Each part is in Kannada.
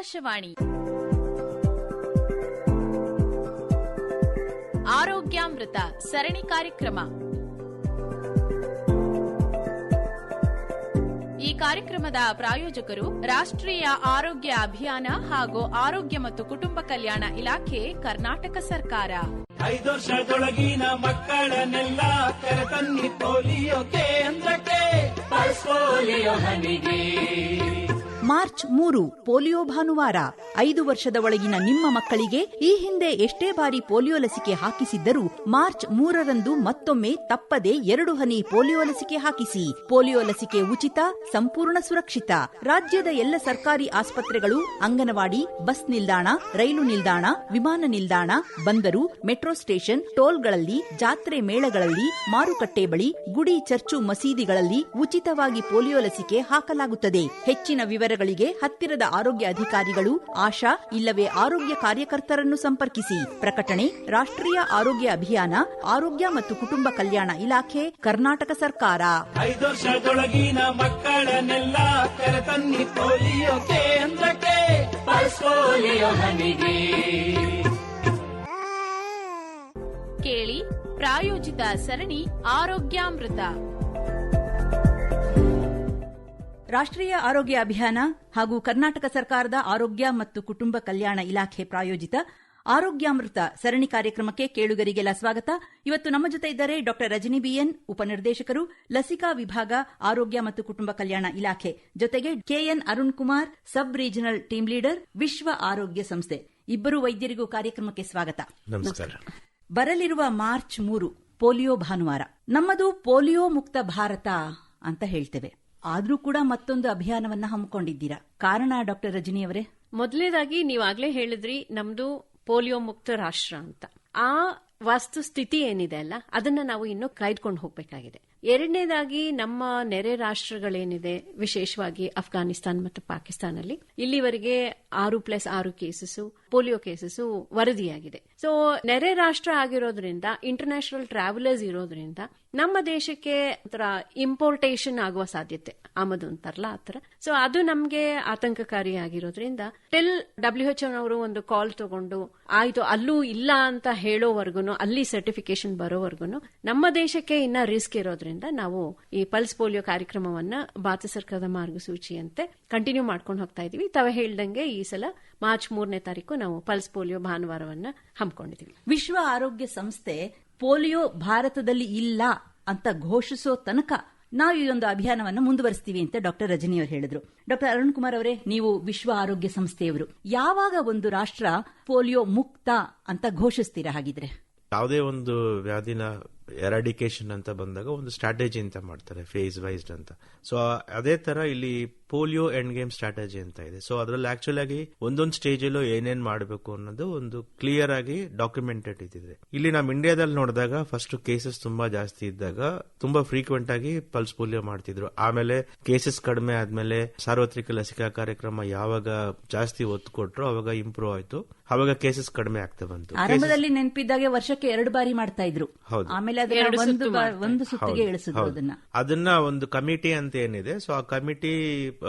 ಆಕಾಶವಾಣಿ. ಆರೋಗ್ಯಾಮೃತ ಸರಣಿ ಕಾರ್ಯಕ್ರಮ. ಈ ಕಾರ್ಯಕ್ರಮದ ಪ್ರಾಯೋಜಕರು ರಾಷ್ಟ್ರೀಯ ಆರೋಗ್ಯ ಅಭಿಯಾನ ಹಾಗೂ ಆರೋಗ್ಯ ಮತ್ತು ಕುಟುಂಬ ಕಲ್ಯಾಣ ಇಲಾಖೆ, ಕರ್ನಾಟಕ ಸರ್ಕಾರ. ಐದು ವರ್ಷದೊಳಗಿನ ಮಕ್ಕಳನ್ನೆಲ್ಲ ಕರೆತನ್ನಿ ಪೋಲಿಯೋ ಕೇಂದ್ರಕ್ಕೆ ಪಲ್ಸ್ ಪೋಲಿಯೋ ಹನಿಗೆ. ಮಾರ್ಚ್ ಮೂರು, ಪೋಲಿಯೋ ಭಾನುವಾರ, ಐದು ವರ್ಷದ ಒಳಗಿನ ನಿಮ್ಮ ಮಕ್ಕಳಿಗೆ ಈ ಹಿಂದೆ ಎಷ್ಟೇ ಬಾರಿ ಪೋಲಿಯೋ ಲಸಿಕೆ ಹಾಕಿಸಿದ್ದರೂ ಮಾರ್ಚ್ ಮೂರರಂದು ಮತ್ತೊಮ್ಮೆ ತಪ್ಪದೆ ಎರಡು ಹನಿ ಪೋಲಿಯೋ ಲಸಿಕೆ ಹಾಕಿಸಿ. ಪೋಲಿಯೋ ಲಸಿಕೆ ಉಚಿತ, ಸಂಪೂರ್ಣ ಸುರಕ್ಷಿತ. ರಾಜ್ಯದ ಎಲ್ಲ ಸರ್ಕಾರಿ ಆಸ್ಪತ್ರೆಗಳು, ಅಂಗನವಾಡಿ, ಬಸ್ ನಿಲ್ದಾಣ, ರೈಲು ನಿಲ್ದಾಣ, ವಿಮಾನ ನಿಲ್ದಾಣ, ಬಂದರು, ಮೆಟ್ರೋ ಸ್ಟೇಷನ್, ಟೋಲ್ಗಳಲ್ಲಿ, ಜಾತ್ರೆ ಮೇಳಗಳಲ್ಲಿ, ಮಾರುಕಟ್ಟೆ ಬಳಿ, ಗುಡಿ ಚರ್ಚು ಮಸೀದಿಗಳಲ್ಲಿ ಉಚಿತವಾಗಿ ಪೋಲಿಯೋ ಲಸಿಕೆ ಹಾಕಲಾಗುತ್ತದೆ. ಹೆಚ್ಚಿನ ವಿವರಗಳಿಗೆ ಹತ್ತಿರದ ಆರೋಗ್ಯ ಅಧಿಕಾರಿಗಳು ಆಶಾ ಇಲ್ಲವೇ ಆರೋಗ್ಯ ಕಾರ್ಯಕರ್ತರನ್ನು ಸಂಪರ್ಕಿಸಿ. ಪ್ರಕಟಣೆ ರಾಷ್ಟ್ರೀಯ ಆರೋಗ್ಯ ಅಭಿಯಾನ ಆರೋಗ್ಯ ಮತ್ತು ಕುಟುಂಬ ಕಲ್ಯಾಣ ಇಲಾಖೆ ಕರ್ನಾಟಕ ಸರ್ಕಾರ. ಐದು ವರ್ಷದೊಳಗಿನ ಮಕ್ಕಳನ್ನೆಲ್ಲ ಕರೆತನ್ನಿ ಪೋಲಿಯೋ ಕೇಂದ್ರಕ್ಕೆ. ಕೇಳಿ ಪ್ರಾಯೋಜಿತ ಸರಣಿ ಆರೋಗ್ಯಾಮೃತ. ರಾಷ್ಟ್ರೀಯ ಆರೋಗ್ಯ ಅಭಿಯಾನ ಹಾಗೂ ಕರ್ನಾಟಕ ಸರ್ಕಾರದ ಆರೋಗ್ಯ ಮತ್ತು ಕುಟುಂಬ ಕಲ್ಯಾಣ ಇಲಾಖೆ ಪ್ರಾಯೋಜಿತ ಆರೋಗ್ಯಾಮೃತ ಸರಣಿ ಕಾರ್ಯಕ್ರಮಕ್ಕೆ ಕೇಳುಗರಿಗೆಲ್ಲ ಸ್ವಾಗತ ಇವತ್ತು ನಮ್ಮ ಜೊತೆ ಇದ್ದಾರೆ ಡಾ ರಜನಿ ಬಿಎನ್ ಉಪನಿರ್ದೇಶಕರು ಲಸಿಕಾ ವಿಭಾಗ ಆರೋಗ್ಯ ಮತ್ತು ಕುಟುಂಬ ಕಲ್ಯಾಣ ಇಲಾಖೆ. ಜೊತೆಗೆ KN Arun Kumar sub regional team leader ವಿಶ್ವ ಆರೋಗ್ಯ ಸಂಸ್ಥೆ. ಇಬ್ಬರು ವೈದ್ಯರಿಗೂ ಕಾರ್ಯಕ್ರಮಕ್ಕೆ ಸ್ವಾಗತ. ನಮಸ್ಕಾರ. ಬರಲಿರುವ ಮಾರ್ಚ್ ಮೂರು ಪೋಲಿಯೋ ಭಾನುವಾರ. ನಮ್ಮದು ಪೋಲಿಯೋ ಮುಕ್ತ ಭಾರತ ಅಂತ ಹೇಳ್ತೇವೆ. ಆದ್ರೂ ಕೂಡ ಮತ್ತೊಂದು ಅಭಿಯಾನವನ್ನ ಹಮ್ಮಿಕೊಂಡಿದ್ದೀರಾ? ಕಾರಣ ಡಾಕ್ಟರ್ ರಜನಿ ಅವರೇ. ಮೊದಲನೇದಾಗಿ ನೀವಾಗ್ಲೇ ಹೇಳಿದ್ರಿ, ನಮ್ದು ಪೋಲಿಯೋ ಮುಕ್ತ ರಾಷ್ಟ್ರ ಅಂತ. ಆ ವಾಸ್ತುಸ್ಥಿತಿ ಏನಿದೆ ಅಲ್ಲ, ಅದನ್ನ ನಾವು ಇನ್ನು ಕಾಯ್ದುಕೊಂಡು ಹೋಗಬೇಕಾಗಿದೆ. ಎರಡನೇದಾಗಿ ನಮ್ಮ ನೆರೆ ರಾಷ್ಟ್ರಗಳೇನಿದೆ, ವಿಶೇಷವಾಗಿ ಅಫ್ಘಾನಿಸ್ತಾನ್ ಮತ್ತು ಪಾಕಿಸ್ತಾನಲ್ಲಿ, ಇಲ್ಲಿವರೆಗೆ ಆರು ಪ್ಲಸ್ ಆರು ಕೇಸಸ್ ಪೋಲಿಯೋ ಕೇಸಸ್ ವರದಿಯಾಗಿದೆ. ಸೊ ನೆರೆ ರಾಷ್ಟ್ರ ಆಗಿರೋದ್ರಿಂದ ಇಂಟರ್ನ್ಯಾಷನಲ್ ಟ್ರಾವೆಲರ್ಸ್ ಇರೋದ್ರಿಂದ, ನಮ್ಮ ದೇಶಕ್ಕೆ ಒಂಥರ ಇಂಪೋರ್ಟೇಷನ್ ಆಗುವ ಸಾಧ್ಯತೆ. ಆಮದು ಅಂತಾರಲ್ಲ ಆತರ ಸೊ ಅದು ನಮ್ಗೆ ಆತಂಕಕಾರಿ ಆಗಿರೋದ್ರಿಂದ ಟಿಲ್ ಡಬ್ಲ್ಯೂ ಎಚ್ ಅವರು ಒಂದು ಕಾಲ್ ತಗೊಂಡು, ಆಯ್ತು, ಅಲ್ಲೂ ಇಲ್ಲ ಅಂತ ಹೇಳೋವರೆಗೂ ಅಲ್ಲಿ ಸರ್ಟಿಫಿಕೇಶನ್ ಬರೋವರೆಗೂ ನಮ್ಮ ದೇಶಕ್ಕೆ ಇನ್ನ ರಿಸ್ಕ್ ಇರೋದ್ರಿಂದ ನಾವು ಈ ಪಲ್ಸ್ ಪೋಲಿಯೋ ಕಾರ್ಯಕ್ರಮವನ್ನ ಭಾರತ ಸರ್ಕಾರದ ಮಾರ್ಗಸೂಚಿಯಂತೆ ಕಂಟಿನ್ಯೂ ಮಾಡ್ಕೊಂಡು ಹೋಗ್ತಾ ಇದೀವಿ. ತಾವೇ ಹೇಳ್ದಂಗೆ ಈ ಸಲ ಮಾರ್ಚ್ ಮೂರನೇ ತಾರೀಕು ನಾವು ಪಲ್ಸ್ ಪೋಲಿಯೋ ಭಾನುವಾರವನ್ನ ಹಮ್ಮಿಕೊಂಡಿದ್ದೀವಿ. ವಿಶ್ವ ಆರೋಗ್ಯ ಸಂಸ್ಥೆ ಪೋಲಿಯೋ ಭಾರತದಲ್ಲಿ ಇಲ್ಲ ಅಂತ ಘೋಷಿಸೋ ತನಕ ನಾವು ಈ ಒಂದು ಅಭಿಯಾನವನ್ನು ಮುಂದುವರಿಸ್ತೀವಿ ಅಂತ ಡಾಕ್ಟರ್ ರಜನಿ ಅವರು ಹೇಳಿದ್ರು. ಡಾಕ್ಟರ್ ಅರುಣ್ ಕುಮಾರ್ ಅವರೇ ನೀವು ವಿಶ್ವ ಆರೋಗ್ಯ ಸಂಸ್ಥೆಯವರು. ಯಾವಾಗ ಒಂದು ರಾಷ್ಟ್ರ ಪೋಲಿಯೋ ಮುಕ್ತ ಅಂತ ಘೋಷಿಸ್ತೀರಾ ಹಾಗಿದ್ರೆ? ಯಾವುದೇ ಒಂದು ವ್ಯಾಧಿನ ಎರಾಡಿಕೇಶನ್ ಅಂತ ಬಂದಾಗ ಒಂದು ಸ್ಟ್ರಾಟಜಿ ಅಂತ ಮಾಡ್ತಾರೆ ಫೇಸ್ ವೈಸ್ಡ್ ಅಂತ. ಸೊ ಅದೇ ತರ ಇಲ್ಲಿ ಪೋಲಿಯೋ ಎಂಡ್ ಗೇಮ್ ಸ್ಟ್ರಾಟಜಿ ಅಂತ ಇದೆ. ಸೊ ಅದರಲ್ಲಿ ಆಕ್ಚುಲ್ ಆಗಿ ಒಂದೊಂದು ಸ್ಟೇಜ್ ಅಲ್ಲೂ ಏನೇನ್ ಮಾಡಬೇಕು ಅನ್ನೋದು ಒಂದು ಕ್ಲಿಯರ್ ಆಗಿ ಡಾಕ್ಯುಮೆಂಟೆಡ್ ಇದ್ದಿದೆ. ಇಲ್ಲಿ ನಮ್ಮ ಇಂಡಿಯಾದಲ್ಲಿ ನೋಡಿದಾಗ ಫಸ್ಟ್ ಕೇಸಸ್ ತುಂಬಾ ಜಾಸ್ತಿ ಇದ್ದಾಗ ತುಂಬಾ ಫ್ರೀಕ್ವೆಂಟ್ ಆಗಿ ಪಲ್ಸ್ ಪೋಲಿಯೋ ಮಾಡ್ತಿದ್ರು. ಆಮೇಲೆ ಕೇಸಸ್ ಕಡಿಮೆ ಆದ್ಮೇಲೆ ಸಾರ್ವತ್ರಿಕ ಲಸಿಕಾ ಕಾರ್ಯಕ್ರಮ ಯಾವಾಗ ಜಾಸ್ತಿ ಒತ್ತು ಕೊಟ್ರು ಅವಾಗ ಇಂಪ್ರೂವ್ ಆಯ್ತು. ಅವಾಗ ಕೇಸಸ್ ಕಡಿಮೆ ಆಗ್ತಾ ಬಂತು. ಆರಂಭದಲ್ಲಿ ನೆನಪಿದ್ದಾಗೆ ವರ್ಷಕ್ಕೆ ಎರಡು ಬಾರಿ ಮಾಡ್ತಾ ಇದ್ರು. ಹೌದು. ಆಮೇಲೆ ಅದನ್ನ ಒಂದು ಒಂದು ಸುತ್ತಿಗೆ ಇಳಿಸಿದ್ರು ಅದನ್ನ. ಅದನ್ನ ಒಂದು ಕಮಿಟಿ ಅಂತ ಏನಿದೆ ಸೊ ಆ ಕಮಿಟಿ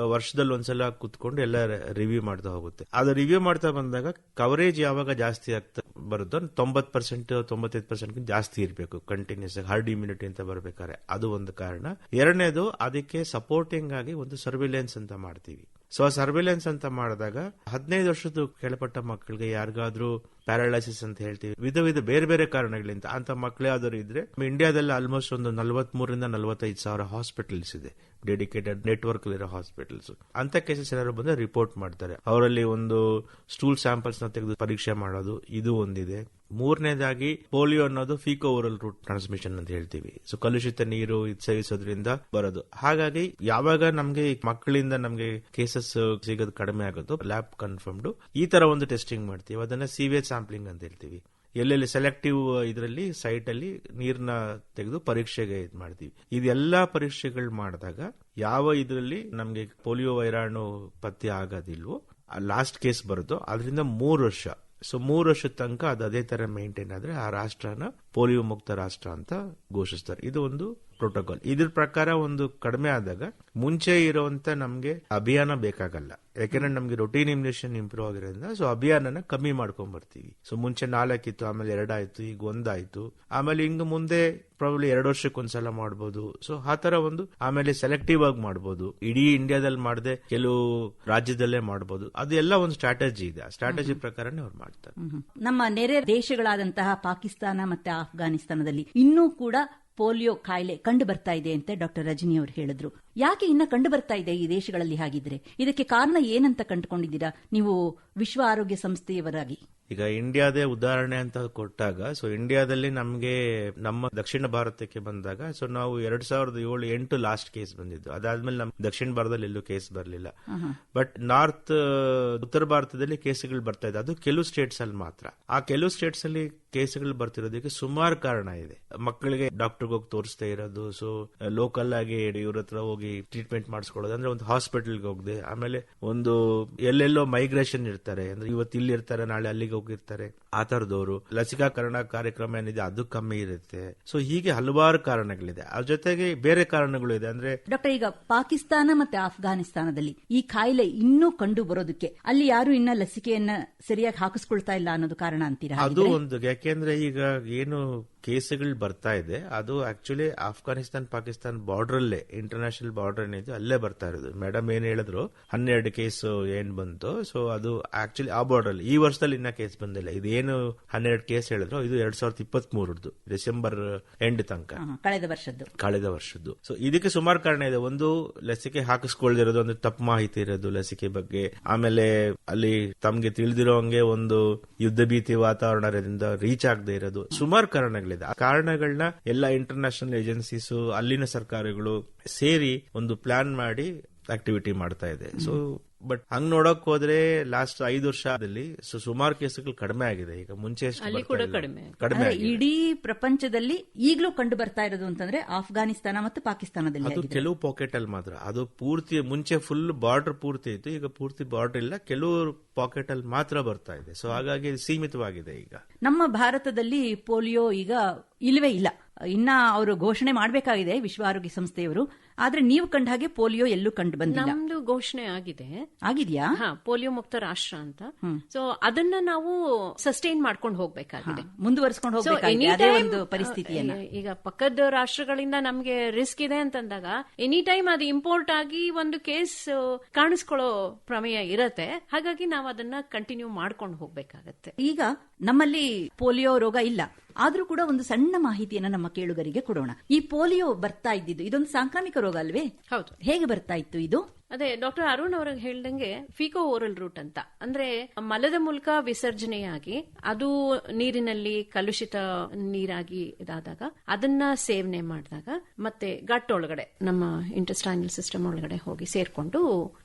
ವರ್ಷದಲ್ಲಿ ಒಂದ್ಸಲ ಕುತ್ಕೊಂಡು ಎಲ್ಲ ರಿವ್ಯೂ ಮಾಡ್ತಾ ಹೋಗುತ್ತೆ. ಅದು ರಿವ್ಯೂ ಮಾಡ್ತಾ ಬಂದಾಗ ಕವರೇಜ್ ಯಾವಾಗ ಜಾಸ್ತಿ ಆಗ್ತಾ ಬರುತ್ತೋ ತೊಂಬತ್ ಪರ್ಸೆಂಟ್ ತೊಂಬತ್ತೈದು ಪರ್ಸೆಂಟ್ ಜಾಸ್ತಿ ಇರಬೇಕು. ಕಂಟಿನ್ಯೂಸ್ ಹರ್ಡ್ ಇಮ್ಯುನಿಟಿ ಅಂತ ಬರ್ಬೇಕಾದ್ರೆ. ಅದು ಒಂದು ಕಾರಣ. ಎರಡನೇದು ಅದಕ್ಕೆ ಸಪೋರ್ಟಿಂಗ್ ಆಗಿ ಒಂದು ಸರ್ವಿಲೆನ್ಸ್ ಅಂತ ಮಾಡ್ತೀವಿ. ಸೊ ಸರ್ವಿಲೆನ್ಸ್ ಅಂತ ಮಾಡಿದಾಗ ಹದಿನೈದು ವರ್ಷದ ಕೆಳಪಟ್ಟ ಮಕ್ಕಳಿಗೆ ಯಾರಿಗಾದ್ರೂ ಪ್ಯಾರಾಲೈಸಿಸ್ ಅಂತ ಹೇಳ್ತೀವಿ. ವಿಧ ವಿಧ ಬೇರೆ ಬೇರೆ ಕಾರಣಗಳಿಂದ ಅಂತ ಮಕ್ಕಳೇ ಆದರೂ ಇದ್ರೆ ಇಂಡಿಯಾದಲ್ಲಿ ಆಲ್ಮೋಸ್ಟ್ ಒಂದು ನಲವತ್ ಮೂರಿಂದ ನಲವತ್ತೈದು ಸಾವಿರ ಹಾಸ್ಪಿಟಲ್ಸ್ ಇದೆ. ಡೆಡಿಕೇಟೆಡ್ ನೆಟ್ವರ್ಕ್ ಇರೋ ಹಾಸ್ಪಿಟಲ್ಸ್ ಅಂತ ಕೇಸಸ್ ಏನಾದ್ರು ಬಂದ್ರೆ ರಿಪೋರ್ಟ್ ಮಾಡ್ತಾರೆ. ಅವರಲ್ಲಿ ಒಂದು ಸ್ಟೂಲ್ ಸ್ಯಾಂಪಲ್ಸ್ನ ತೆಗೆದು ಪರೀಕ್ಷೆ ಮಾಡೋದು, ಇದು ಒಂದಿದೆ. ಮೂರನೇದಾಗಿ, ಪೋಲಿಯೋ ಅನ್ನೋದು ಫೀಕೋ ಓರಲ್ ರೂಟ್ ಟ್ರಾನ್ಸ್ಮಿಷನ್ ಅಂತ ಹೇಳ್ತೀವಿ. ಸೊ ಕಲುಷಿತ ನೀರು ಸೇವಿಸೋದ್ರಿಂದ ಬರೋದು. ಹಾಗಾಗಿ, ಯಾವಾಗ ನಮ್ಗೆ ಮಕ್ಕಳಿಂದ ನಮ್ಗೆ ಕೇಸಸ್ ಸಿಗೋದು ಕಡಿಮೆ ಆಗೋದು ಲ್ಯಾಬ್ ಕನ್ಫರ್ಮ್ಡ್ ಈ ತರ ಒಂದು ಟೆಸ್ಟಿಂಗ್ ಮಾಡ್ತೀವಿ. ಅದನ್ನ ಸಿವಿಯರ್ ಸ್ಯಾಂಪ್ಲಿಂಗ್ ಅಂತ ಹೇಳ್ತೀವಿ. ಎಲ್ಲೆಲ್ಲಿ ಸೆಲೆಕ್ಟಿವ್ ಇದರಲ್ಲಿ ಸೈಟ್ ಅಲ್ಲಿ ನೀರ್ನ ತೆಗೆದು ಪರೀಕ್ಷೆಗೆ ಇದು ಮಾಡ್ತೀವಿ. ಇದೆಲ್ಲ ಪರೀಕ್ಷೆಗಳು ಮಾಡಿದಾಗ ಯಾವ ಇದರಲ್ಲಿ ನಮಗೆ ಪೋಲಿಯೋ ವೈರಾಣು ಪತ್ತೆ ಆಗೋದಿಲ್ವೋ ಲಾಸ್ಟ್ ಕೇಸ್ ಬರುತ್ತೋ, ಅದರಿಂದ ಮೂರು ವರ್ಷ. ಸೊ ಮೂರು ವರ್ಷದ ತನಕ ಅದು ಅದೇ ತರ ಮೇಂಟೈನ್ ಆದ್ರೆ ಆ ರಾಷ್ಟ್ರನ ಪೋಲಿಯೋ ಮುಕ್ತ ರಾಷ್ಟ್ರ ಅಂತ ಘೋಷಿಸ್ತಾರೆ. ಇದು ಒಂದು ಪ್ರೋಟೋಕಾಲ್ ಇದ್ರ ಪ್ರಕಾರ ಒಂದು ಕಡಿಮೆ ಆದಾಗ ಮುಂಚೆ ಇರುವಂತ ನಮ್ಗೆ ಅಭಿಯಾನ ಬೇಕಾಗಲ್ಲ. ಯಾಕೆಂದ್ರೆ ನಮ್ಗೆ ರೊಟೀನ್ ಇಮ್ಯುನೇಷನ್ ಇಂಪ್ರೂವ್ ಆಗಿರೋದ್ರಿಂದ ಸೊ ಅಭಿಯಾನನ ಕಮ್ಮಿ ಮಾಡ್ಕೊಂಡ್ ಬರ್ತೀವಿ. ಸೊ ಮುಂಚೆ ನಾಲ್ಕಿತ್ತು ಆಮೇಲೆ ಎರಡಾಯ್ತು ಈಗ ಒಂದಾಯ್ತು. ಆಮೇಲೆ ಹಿಂಗ ಮುಂದೆ ಪ್ರಾಬ್ಲಿ ಎರಡು ವರ್ಷಕ್ಕೆ ಒಂದ್ಸಲ ಮಾಡಬಹುದು ಸೊ ಆ ತರ ಒಂದು ಆಮೇಲೆ ಸೆಲೆಕ್ಟಿವ್ ಆಗಿ ಮಾಡಬಹುದು ಇಡೀ ಇಂಡಿಯಾದಲ್ಲಿ ಮಾಡದೆ ಕೆಲವು ರಾಜ್ಯದಲ್ಲೇ ಮಾಡಬಹುದು ಅದೆಲ್ಲ ಒಂದು ಸ್ಟ್ರಾಟಜಿ ಇದೆ. ಆ ಸ್ಟ್ರಾಟಜಿ ಪ್ರಕಾರನೇ ಅವ್ರು ಮಾಡ್ತಾರೆ. ನಮ್ಮ ನೆರೆ ದೇಶಗಳಾದಂತಹ ಪಾಕಿಸ್ತಾನ ಮತ್ತೆ ಆಫ್ಘಾನಿಸ್ತಾನದಲ್ಲಿ ಇನ್ನೂ ಕೂಡ ಪೋಲಿಯೋ ಕಾಯಿಲೆ ಕಂಡು ಬರ್ತಾ ಇದೆ ಅಂತ ಡಾಕ್ಟರ್ ರಜನಿ ಅವರು ಹೇಳಿದ್ರು. ಯಾಕೆ ಇನ್ನ ಕಂಡು ಬರ್ತಾ ಇದೆ ಈ ದೇಶಗಳಲ್ಲಿ ಹಾಗಿದ್ರೆ? ಇದಕ್ಕೆ ಕಾರಣ ಏನಂತ ಕಂಡುಕೊಂಡಿದ್ದೀರಾ? ನೀವು ವಿಶ್ವ ಆರೋಗ್ಯ ಸಂಸ್ಥೆಯವರಾಗಿ. ಈಗ ಇಂಡಿಯಾದೇ ಉದಾಹರಣೆ ಅಂತ ಕೊಟ್ಟಾಗ ಸೊ ಇಂಡಿಯಾದಲ್ಲಿ ನಮಗೆ ನಮ್ಮ ದಕ್ಷಿಣ ಭಾರತಕ್ಕೆ ಬಂದಾಗ ಸೊ ನಾವು ಎರಡ್ ಸಾವಿರದ ಏಳು ಎಂಟು ಲಾಸ್ಟ್ ಕೇಸ್ ಬಂದಿದ್ದು. ಅದಾದ್ಮೇಲೆ ನಮ್ ದಕ್ಷಿಣ ಭಾರತದಲ್ಲಿ ಎಲ್ಲೂ ಕೇಸ್ ಬರಲಿಲ್ಲ. ಬಟ್ ನಾರ್ತ್ ಉತ್ತರ ಭಾರತದಲ್ಲಿ ಕೇಸ್ಗಳು ಬರ್ತಾ ಇದೆ. ಅದು ಕೆಲವು ಸ್ಟೇಟ್ಸ್ ಅಲ್ಲಿ ಮಾತ್ರ. ಆ ಕೆಲವು ಸ್ಟೇಟ್ಸ್ ಅಲ್ಲಿ ಕೇಸ್ಗಳು ಬರ್ತಿರೋದಕ್ಕೆ ಸುಮಾರು ಕಾರಣ ಇದೆ. ಮಕ್ಕಳಿಗೆ ಡಾಕ್ಟರ್ಗೆ ಹೋಗಿ ತೋರಿಸ್ತಾ ಇರೋದು ಸೊ ಲೋಕಲ್ ಆಗಿ ಇವ್ರ ಹತ್ರ ಹೋಗಿ ಟ್ರೀಟ್ಮೆಂಟ್ ಮಾಡಿಸ್ಕೊಳ್ಳೋದು ಅಂದ್ರೆ ಒಂದು ಹಾಸ್ಪಿಟಲ್ಗೆ ಹೋಗದೆ ಆಮೇಲೆ ಒಂದು ಎಲ್ಲೆಲ್ಲೋ ಮೈಗ್ರೇಷನ್ ಇರ್ತಾರೆ ಅಂದ್ರೆ ಇವತ್ತು ಇಲ್ಲಿ ಇರ್ತಾರೆ ನಾಳೆ ಅಲ್ಲಿಗೆ ಹೋಗಿರ್ತಾರೆ. ಆ ತರದವರು ಲಸಿಕಾಕರಣ ಕಾರ್ಯಕ್ರಮ ಏನಿದೆ ಅದು ಕಮ್ಮಿ ಇರುತ್ತೆ. ಸೊ ಹೀಗೆ ಹಲವಾರು ಕಾರಣಗಳಿದೆ. ಅದ್ರ ಜೊತೆಗೆ ಬೇರೆ ಕಾರಣಗಳು ಇದೆ ಅಂದ್ರೆ ಡಾಕ್ಟರ್ ಈಗ ಪಾಕಿಸ್ತಾನ ಮತ್ತೆ ಅಫ್ಘಾನಿಸ್ತಾನದಲ್ಲಿ ಈ ಕಾಯಿಲೆ ಇನ್ನೂ ಕಂಡು ಬರೋದಕ್ಕೆ ಅಲ್ಲಿ ಯಾರು ಇನ್ನ ಲಸಿಕೆಯನ್ನ ಸರಿಯಾಗಿ ಹಾಕಿಸ್ಕೊಳ್ತಾ ಇಲ್ಲ ಅನ್ನೋದು ಕಾರಣ ಅಂತೀರಾ ಅದು ಒಂದು ಯಾಕೆಂದ್ರೆ ಈಗ ಏನು ಕೇಸ್ಗಳು ಬರ್ತಾ ಇದೆ. ಅದು ಆಕ್ಚುಲಿ ಆಫ್ಘಾನಿಸ್ತಾನ್ ಪಾಕಿಸ್ತಾನ್ ಬಾರ್ಡರ್ ಅಲ್ಲೇ ಇಂಟರ್ನ್ಯಾಷನಲ್ ಬಾರ್ಡರ್ ಏನಿದೆ ಅಲ್ಲೇ ಬರ್ತಾ ಇರೋದು. ಮೇಡಮ್ ಏನ್ ಹೇಳಿದ್ರು? ಹನ್ನೆರಡು ಕೇಸ್ ಏನ್ ಬಂತು? ಸೊ ಅದು ಆಕ್ಚುಲಿ ಆ ಬಾರ್ಡರ್ ಈ ವರ್ಷದಲ್ಲಿ ಇನ್ನ ಕೇಸ್ ಬಂದಿಲ್ಲ. ಇದೇನು ಹನ್ನೆರಡು ಕೇಸ್ ಹೇಳಿದ್ರು? ಇದು ಎರಡ್ ಸಾವಿರದ ಇಪ್ಪತ್ತ್ ಮೂರದ್ದು ಡಿಸೆಂಬರ್ ಎಂಡ್ ತನಕ. ಕಳೆದ ವರ್ಷದ್ದು. ಕಳೆದ ವರ್ಷದ್ದು. ಸೊ ಇದಕ್ಕೆ ಸುಮಾರು ಕಾರಣ ಇದೆ. ಒಂದು ಲಸಿಕೆ ಹಾಕಿಸ್ಕೊಳ್ದಿರೋದು ಒಂದು ತಪ್ಪು ಮಾಹಿತಿ ಇರೋದು ಲಸಿಕೆ ಬಗ್ಗೆ. ಆಮೇಲೆ ಅಲ್ಲಿ ತಮ್ಗೆ ತಿಳಿದಿರೋ ಹಂಗೆ ಒಂದು ಯುದ್ಧ ಭೀತಿ ವಾತಾವರಣದಿಂದ ರೀಚ್ ಆಗದೆ ಇರೋದು. ಸುಮಾರು ಕಾರಣಗಳಿದೆ ಆ ಕಾರಣಗಳನ್ನ ಎಲ್ಲ ಇಂಟರ್ನ್ಯಾಷನಲ್ ಏಜೆನ್ಸೀಸ್ ಅಲ್ಲಿನ ಸರ್ಕಾರಗಳು ಸೇರಿ ಒಂದು ಪ್ಲಾನ್ ಮಾಡಿ ಆಕ್ಟಿವಿಟಿ ಮಾಡ್ತಾ ಇದೆ. ಸೊ ಬಟ್ ಹಂಗ್ ನೋಡಕ್ ಹೋದ್ರೆ ಲಾಸ್ಟ್ ಐದು ವರ್ಷದಲ್ಲಿ ಸೊ ಸುಮಾರು ಕೇಸುಗಳು ಕಡಿಮೆ ಆಗಿದೆ. ಈಗ ಮುಂಚೆ ಕಡಿಮೆ. ಇಡೀ ಪ್ರಪಂಚದಲ್ಲಿ ಈಗಲೂ ಕಂಡು ಬರ್ತಾ ಇರೋದು ಅಂತಂದ್ರೆ ಅಫ್ಘಾನಿಸ್ತಾನ ಮತ್ತು ಪಾಕಿಸ್ತಾನದಲ್ಲಿ ಅದು. ಕೆಲವು ಪಾಕೆಟ್ ಅಲ್ಲಿ ಮಾತ್ರ. ಅದು ಪೂರ್ತಿ ಮುಂಚೆ ಫುಲ್ ಬಾರ್ಡರ್ ಪೂರ್ತಿ ಇತ್ತು. ಈಗ ಪೂರ್ತಿ ಬಾರ್ಡರ್ ಇಲ್ಲ. ಕೆಲವು ಪಾಕೆಟ್ ಅಲ್ಲಿ ಮಾತ್ರ ಬರ್ತಾ ಇದೆ. ಸೊ ಹಾಗಾಗಿ ಸೀಮಿತವಾಗಿದೆ ಈಗ. ನಮ್ಮ ಭಾರತದಲ್ಲಿ ಪೋಲಿಯೋ ಈಗ ಇಲ್ಲವೇ ಇಲ್ಲ. ಇನ್ನ ಅವರು ಘೋಷಣೆ ಮಾಡಬೇಕಾಗಿದೆ ವಿಶ್ವ ಆರೋಗ್ಯ ಸಂಸ್ಥೆಯವರು. ಆದ್ರೆ ನೀವು ಕಂಡ ಹಾಗೆ ಪೋಲಿಯೋ ಎಲ್ಲೂ ಕಂಡು ಬಂದಿಲ್ಲ. ನಮ್ದು ಘೋಷಣೆ ಆಗಿದೆ. ಆಗಿದೆಯಾ? ಹಾ ಪೋಲಿಯೋ ಮುಕ್ತ ರಾಷ್ಟ್ರ ಅಂತ. ಸೊ ಅದನ್ನ ನಾವು ಸಸ್ಟೈನ್ ಮಾಡ್ಕೊಂಡು ಹೋಗ್ಬೇಕಾಗಿದೆ. ಮುಂದುವರಿಸಿಕೊಂಡು ಹೋಗಬೇಕಾಗಿದೆ. ಹೋಗ್ಬೇಕಾಗಿದೆ ಅದೇ ಒಂದು ಪರಿಸ್ಥಿತಿಯನ್ನ. ಈಗ ಪಕ್ಕದ ರಾಷ್ಟ್ರಗಳಿಂದ ನಮ್ಗೆ ರಿಸ್ಕ್ ಇದೆ ಅಂತಂದಾಗ ಎನಿ ಟೈಮ್ ಅದು ಇಂಪೋರ್ಟ್ ಆಗಿ ಒಂದು ಕೇಸ್ ಕಾಣಿಸ್ಕೊಳ್ಳೋ ಪ್ರಮೇಯ ಇರತ್ತೆ. ಹಾಗಾಗಿ ನಾವು ಅದನ್ನ ಕಂಟಿನ್ಯೂ ಮಾಡ್ಕೊಂಡು ಹೋಗ್ಬೇಕಾಗತ್ತೆ. ಈಗ ನಮ್ಮಲ್ಲಿ ಪೋಲಿಯೋ ರೋಗ ಇಲ್ಲ. ಆದ್ರೂ ಕೂಡ ಒಂದು ಸಣ್ಣ ಮಾಹಿತಿಯನ್ನ ನಮ್ಮ ಕೇಳುಗರಿಗೆ ಕೊಡೋಣ. ಈ ಪೋಲಿಯೋ ಬರ್ತಾ ಇದ್ದಿದ್ದು ಇದೊಂದು ಸಾಂಕ್ರಾಮಿಕ ರೋಗ ಅಲ್ವೇ? ಹೌದು. ಹೇಗೆ ಬರ್ತಾ ಇತ್ತು ಇದು? ಅದೇ ಡಾಕ್ಟರ್ ಅರುಣ್ ಅವ್ರಿಗೆ ಹೇಳ್ದಂಗೆ ಫಿಕೋ ಓರಲ್ ರೂಟ್ ಅಂತ. ಅಂದ್ರೆ ಮಲದ ಮೂಲಕ ವಿಸರ್ಜನೆಯಾಗಿ ಅದು ನೀರಿನಲ್ಲಿ ಕಲುಷಿತ ನೀರಾಗಿ ಇದಾದಾಗ ಅದನ್ನ ಸೇವನೆ ಮಾಡಿದಾಗ ಮತ್ತೆ ಗಟ್ ಒಳಗಡೆ ನಮ್ಮ ಇಂಟೆಸ್ಟೈನಲ್ ಸಿಸ್ಟಮ್ ಒಳಗಡೆ ಹೋಗಿ ಸೇರ್ಕೊಂಡು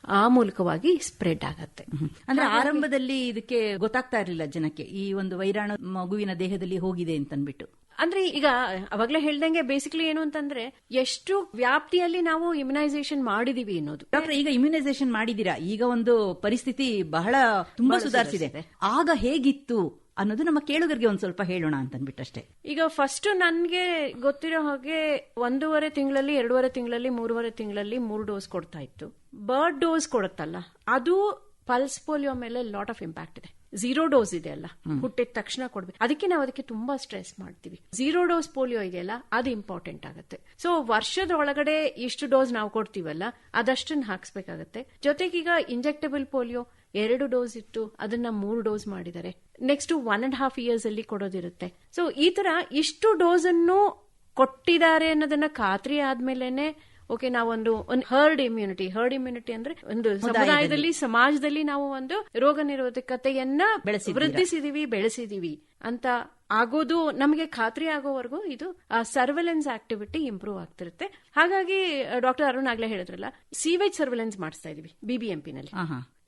ಆ ಮೂಲಕವಾಗಿ ಸ್ಪ್ರೆಡ್ ಆಗತ್ತೆ. ಅಂದ್ರೆ ಆರಂಭದಲ್ಲಿ ಇದಕ್ಕೆ ಗೊತ್ತಾಗ್ತಾ ಇರಲಿಲ್ಲ ಜನಕ್ಕೆ. ಈ ಒಂದು ವೈರಾಣು ಮಗುವಿನ ದೇಹದಲ್ಲಿ ಹೋಗಿದೆ ಅಂತನ್ಬಿಟ್ಟು. ಅಂದ್ರೆ ಈಗ ಅವಾಗ್ಲೇ ಹೇಳ್ದಂಗೆ ಬೇಸಿಕಲಿ ಏನು ಅಂತಂದ್ರೆ ಎಷ್ಟು ವ್ಯಾಪ್ತಿಯಲ್ಲಿ ನಾವು ಇಮ್ಯುನೈಸೇಷನ್ ಮಾಡಿದೀವಿ ಅನ್ನೋದು. ಡಾಕ್ಟರ್ ಈಗ ಇಮ್ಯುನೈಸೇಷನ್ ಮಾಡಿದೀರಾ ಈಗ ಒಂದು ಪರಿಸ್ಥಿತಿ ಬಹಳ ತುಂಬಾ ಸುಧಾರಿಸಿದೆ. ಆಗ ಹೇಗಿತ್ತು ಅನ್ನೋದು ನಮ್ಮ ಕೇಳುಗರಿಗೆ ಒಂದ್ ಸ್ವಲ್ಪ ಹೇಳೋಣ ಅಂತನ್ಬಿಟ್ಟಷ್ಟೇ ಈಗ ಫಸ್ಟ್ ನನ್ಗೆ ಗೊತ್ತಿರೋ ಹಾಗೆ ಒಂದೂವರೆ ತಿಂಗಳಲ್ಲಿ ಎರಡೂವರೆ ತಿಂಗಳಲ್ಲಿ ಮೂರುವರೆ ತಿಂಗಳಲ್ಲಿ ಮೂರು ಡೋಸ್ ಕೊಡ್ತಾ ಇತ್ತು. ಬರ್ಡ್ ಡೋಸ್ ಕೊಡುತ್ತಲ್ಲ ಅದು ಪಲ್ಸ್ ಪೋಲಿಯೋ ಮೇಲೆ ಲಾಟ್ ಆಫ್ ಇಂಪ್ಯಾಕ್ಟ್ ಇದೆ. ಝೀರೋ ಡೋಸ್ ಇದೆ ಅಲ್ಲ. ಹುಟ್ಟಿದ ತಕ್ಷಣ ಕೊಡ್ಬೇಕು. ಅದಕ್ಕೆ ನಾವು ಅದಕ್ಕೆ ತುಂಬಾ ಸ್ಟ್ರೆಸ್ ಮಾಡ್ತೀವಿ. ಝೀರೋ ಡೋಸ್ ಪೋಲಿಯೋ ಇದೆಯಲ್ಲ ಅದು ಇಂಪಾರ್ಟೆಂಟ್ ಆಗುತ್ತೆ. ಸೊ ವರ್ಷದ ಒಳಗಡೆ ಇಷ್ಟು ಡೋಸ್ ನಾವು ಕೊಡ್ತೀವಲ್ಲ, ಅದಷ್ಟನ್ನ ಹಾಕ್ಸ್ಬೇಕಾಗತ್ತೆ. ಜೊತೆಗೀಗ ಇಂಜೆಕ್ಟಬಲ್ ಪೋಲಿಯೋ ಎರಡು ಡೋಸ್ ಇತ್ತು ಅದನ್ನ ಮೂರು ಡೋಸ್ ಮಾಡಿದ್ದಾರೆ next one and half years ಅಲ್ಲಿ ಕೊಡೋದಿರುತ್ತೆ. ಸೊ ಈ ತರ ಇಷ್ಟು ಡೋಸ್ ಅನ್ನು ಕೊಟ್ಟಿದ್ದಾರೆ ಅನ್ನೋದನ್ನ ಖಾತ್ರಿ ಆದ್ಮೇಲೆನೆ ಓಕೆ ನಾವೊಂದು ಒಂದು ಹರ್ಡ್ ಇಮ್ಯುನಿಟಿ ಹರ್ಡ್ ಇಮ್ಯುನಿಟಿ ಅಂದ್ರೆ ಒಂದು ಸಮುದಾಯದಲ್ಲಿ. ಸಮಾಜದಲ್ಲಿ ನಾವು ಒಂದು ರೋಗ ನಿರೋಧಕತೆಯನ್ನ. ವೃದ್ಧಿಸಿದೀವಿ ಬೆಳೆಸಿದೀವಿ ಅಂತ ಆಗೋದು ನಮಗೆ ಖಾತ್ರಿ ಆಗೋವರೆಗೂ ಇದು ಸರ್ವೆಲೆನ್ಸ್ ಆಕ್ಟಿವಿಟಿ ಇಂಪ್ರೂವ್ ಆಗ್ತಿರುತ್ತೆ. ಹಾಗಾಗಿ ಡಾಕ್ಟರ್ ಅರುಣ್ ಆಗ್ಲೇ ಹೇಳಿದ್ರಲ್ಲ ಸಿವೇಜ್ ಸರ್ವೆಲೆನ್ಸ್ ಮಾಡಿಸ್ತಾ ಇದೀವಿ ಬಿಬಿಎಂಪಿ ನಲ್ಲಿ.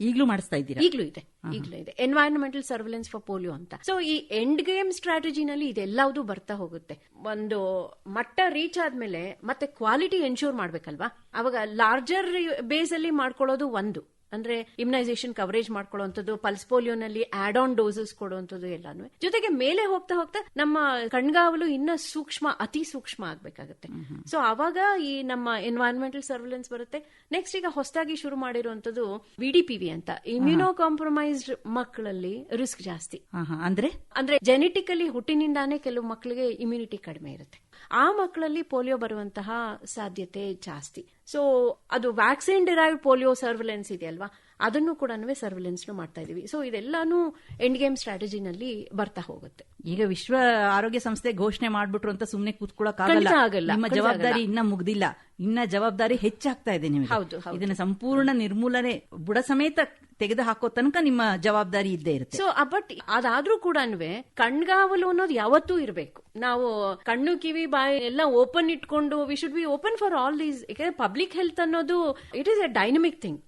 ಈಗ್ಲೂ ಮಾಡಿಸ್ತಾ ಇದ್ದೀರಾ? ಈಗಲೂ ಇದೆ ಈಗಲೂ ಇದೆ. ಎನ್ವೈರನ್ಮೆಂಟಲ್ ಸರ್ವೆಲೆನ್ಸ್ ಫಾರ್ ಪೋಲಿಯೋ ಅಂತ. ಸೊ ಈ ಎಂಡ್ ಗೇಮ್ ಸ್ಟ್ರಾಟಜಿನಲ್ಲಿ ಇದೆಲ್ಲವೂ ಬರ್ತಾ ಹೋಗುತ್ತೆ. ಒಂದು ಮಟ್ಟ ರೀಚ್ ಆದ್ಮೇಲೆ ಮತ್ತೆ ಕ್ವಾಲಿಟಿ ಎನ್ಶೂರ್ ಮಾಡ್ಬೇಕಲ್ವಾ? ಅವಾಗ ಲಾರ್ಜರ್ ಬೇಸ್ ಅಲ್ಲಿ ಮಾಡ್ಕೊಳ್ಳೋದು ಒಂದು. ಅಂದ್ರೆ ಇಮ್ಯುನೈಸೇಷನ್ ಕವರೇಜ್ ಮಾಡ್ಕೊಳ್ಳುವಂಥದ್ದು ಪಲ್ಸ್ ಪೋಲಿಯೋನಲ್ಲಿ ಆಡ್ ಆನ್ ಡೋಸಸ್ ಕೊಡುವಂಥದ್ದು ಎಲ್ಲಾನು. ಜೊತೆಗೆ ಮೇಲೆ ಹೋಗ್ತಾ ಹೋಗ್ತಾ ನಮ್ಮ ಕಣ್ಗಾವಲು ಇನ್ನ ಸೂಕ್ಷ್ಮ ಅತಿ ಸೂಕ್ಷ್ಮ ಆಗ್ಬೇಕಾಗುತ್ತೆ. ಸೊ ಅವಾಗ ಈ ನಮ್ಮ ಎನ್ವೈರನ್ಮೆಂಟಲ್ ಸರ್ವೆಲೆನ್ಸ್ ಬರುತ್ತೆ. ನೆಕ್ಸ್ಟ್ ಈಗ ಹೊಸದಾಗಿ ಶುರು ಮಾಡಿರುವಂತದ್ದು ವಿಡಿಪಿವಿ ಅಂತ. ಇಮ್ಯುನೋ ಕಾಂಪ್ರಮೈಸ್ಡ್ ಮಕ್ಕಳಲ್ಲಿ ರಿಸ್ಕ್ ಜಾಸ್ತಿ. ಅಂದ್ರೆ? ಅಂದ್ರೆ ಜೆನೆಟಿಕಲಿ ಹುಟ್ಟಿನಿಂದಾನೇ ಕೆಲವು ಮಕ್ಕಳಿಗೆ ಇಮ್ಯುನಿಟಿ ಕಡಿಮೆ ಇರುತ್ತೆ. ಆ ಮಕ್ಕಳಲ್ಲಿ ಪೋಲಿಯೋ ಬರುವಂತಹ ಸಾಧ್ಯತೆ ಜಾಸ್ತಿ. ಸೊ ಅದು ವ್ಯಾಕ್ಸಿನ್ ಡಿರೈವ್ ಪೋಲಿಯೋ ಸರ್ವಿಲೆನ್ಸ್ ಇದೆಯಲ್ವಾ ಅದನ್ನು ಕೂಡ ಸರ್ವಿಲೆನ್ಸ್ ಮಾಡ್ತಾ ಇದೀವಿ. ಸೊ ಇದೆಲ್ಲಾನು ಎಂಡ್ ಗೇಮ್ ಸ್ಟ್ರಾಟಜಿನಲ್ಲಿ ಬರ್ತಾ ಹೋಗುತ್ತೆ. ಈಗ ವಿಶ್ವ ಆರೋಗ್ಯ ಸಂಸ್ಥೆ ಘೋಷಣೆ ಮಾಡ್ಬಿಟ್ರು ಅಂತ ಸುಮ್ನೆ ಕೂತ್ಕೊಳ್ಳಕ್ ಖಂಡಿತ ಆಗಲ್ಲ, ನಿಮ್ಮ ಜವಾಬ್ದಾರಿ. ಇನ್ನ ಮುಗ್ದಿಲ್ಲ. ಇನ್ನ ಜವಾಬ್ದಾರಿ ಹೆಚ್ಚಾಗ್ತಾ ಇದೆ ನಿಮಗೆ. ಹೌದು. ಇದನ್ನ ಸಂಪೂರ್ಣ ನಿರ್ಮೂಲನೆ ಬುಡ ಸಮೇತ ತೆಗೆದು ಹಾಕೋ ತನಕ ನಿಮ್ಮ ಜವಾಬ್ದಾರಿ ಇದ್ದೇ ಇರುತ್ತೆ. ಸೊ ಬಟ್ ಅದಾದ್ರೂ ಕೂಡ ಕಣ್ಗಾವಲು ಅನ್ನೋದು ಯಾವತ್ತೂ ಇರಬೇಕು. ನಾವು ಕಣ್ಣು ಕಿವಿ ಬಾಯಿ ಎಲ್ಲ ಓಪನ್ ಇಟ್ಕೊಂಡು we should be open for all these ಯಾಕಂದ್ರೆ ಪಬ್ಲಿಕ್ ಹೆಲ್ತ್ ಅನ್ನೋದು it is a dynamic thing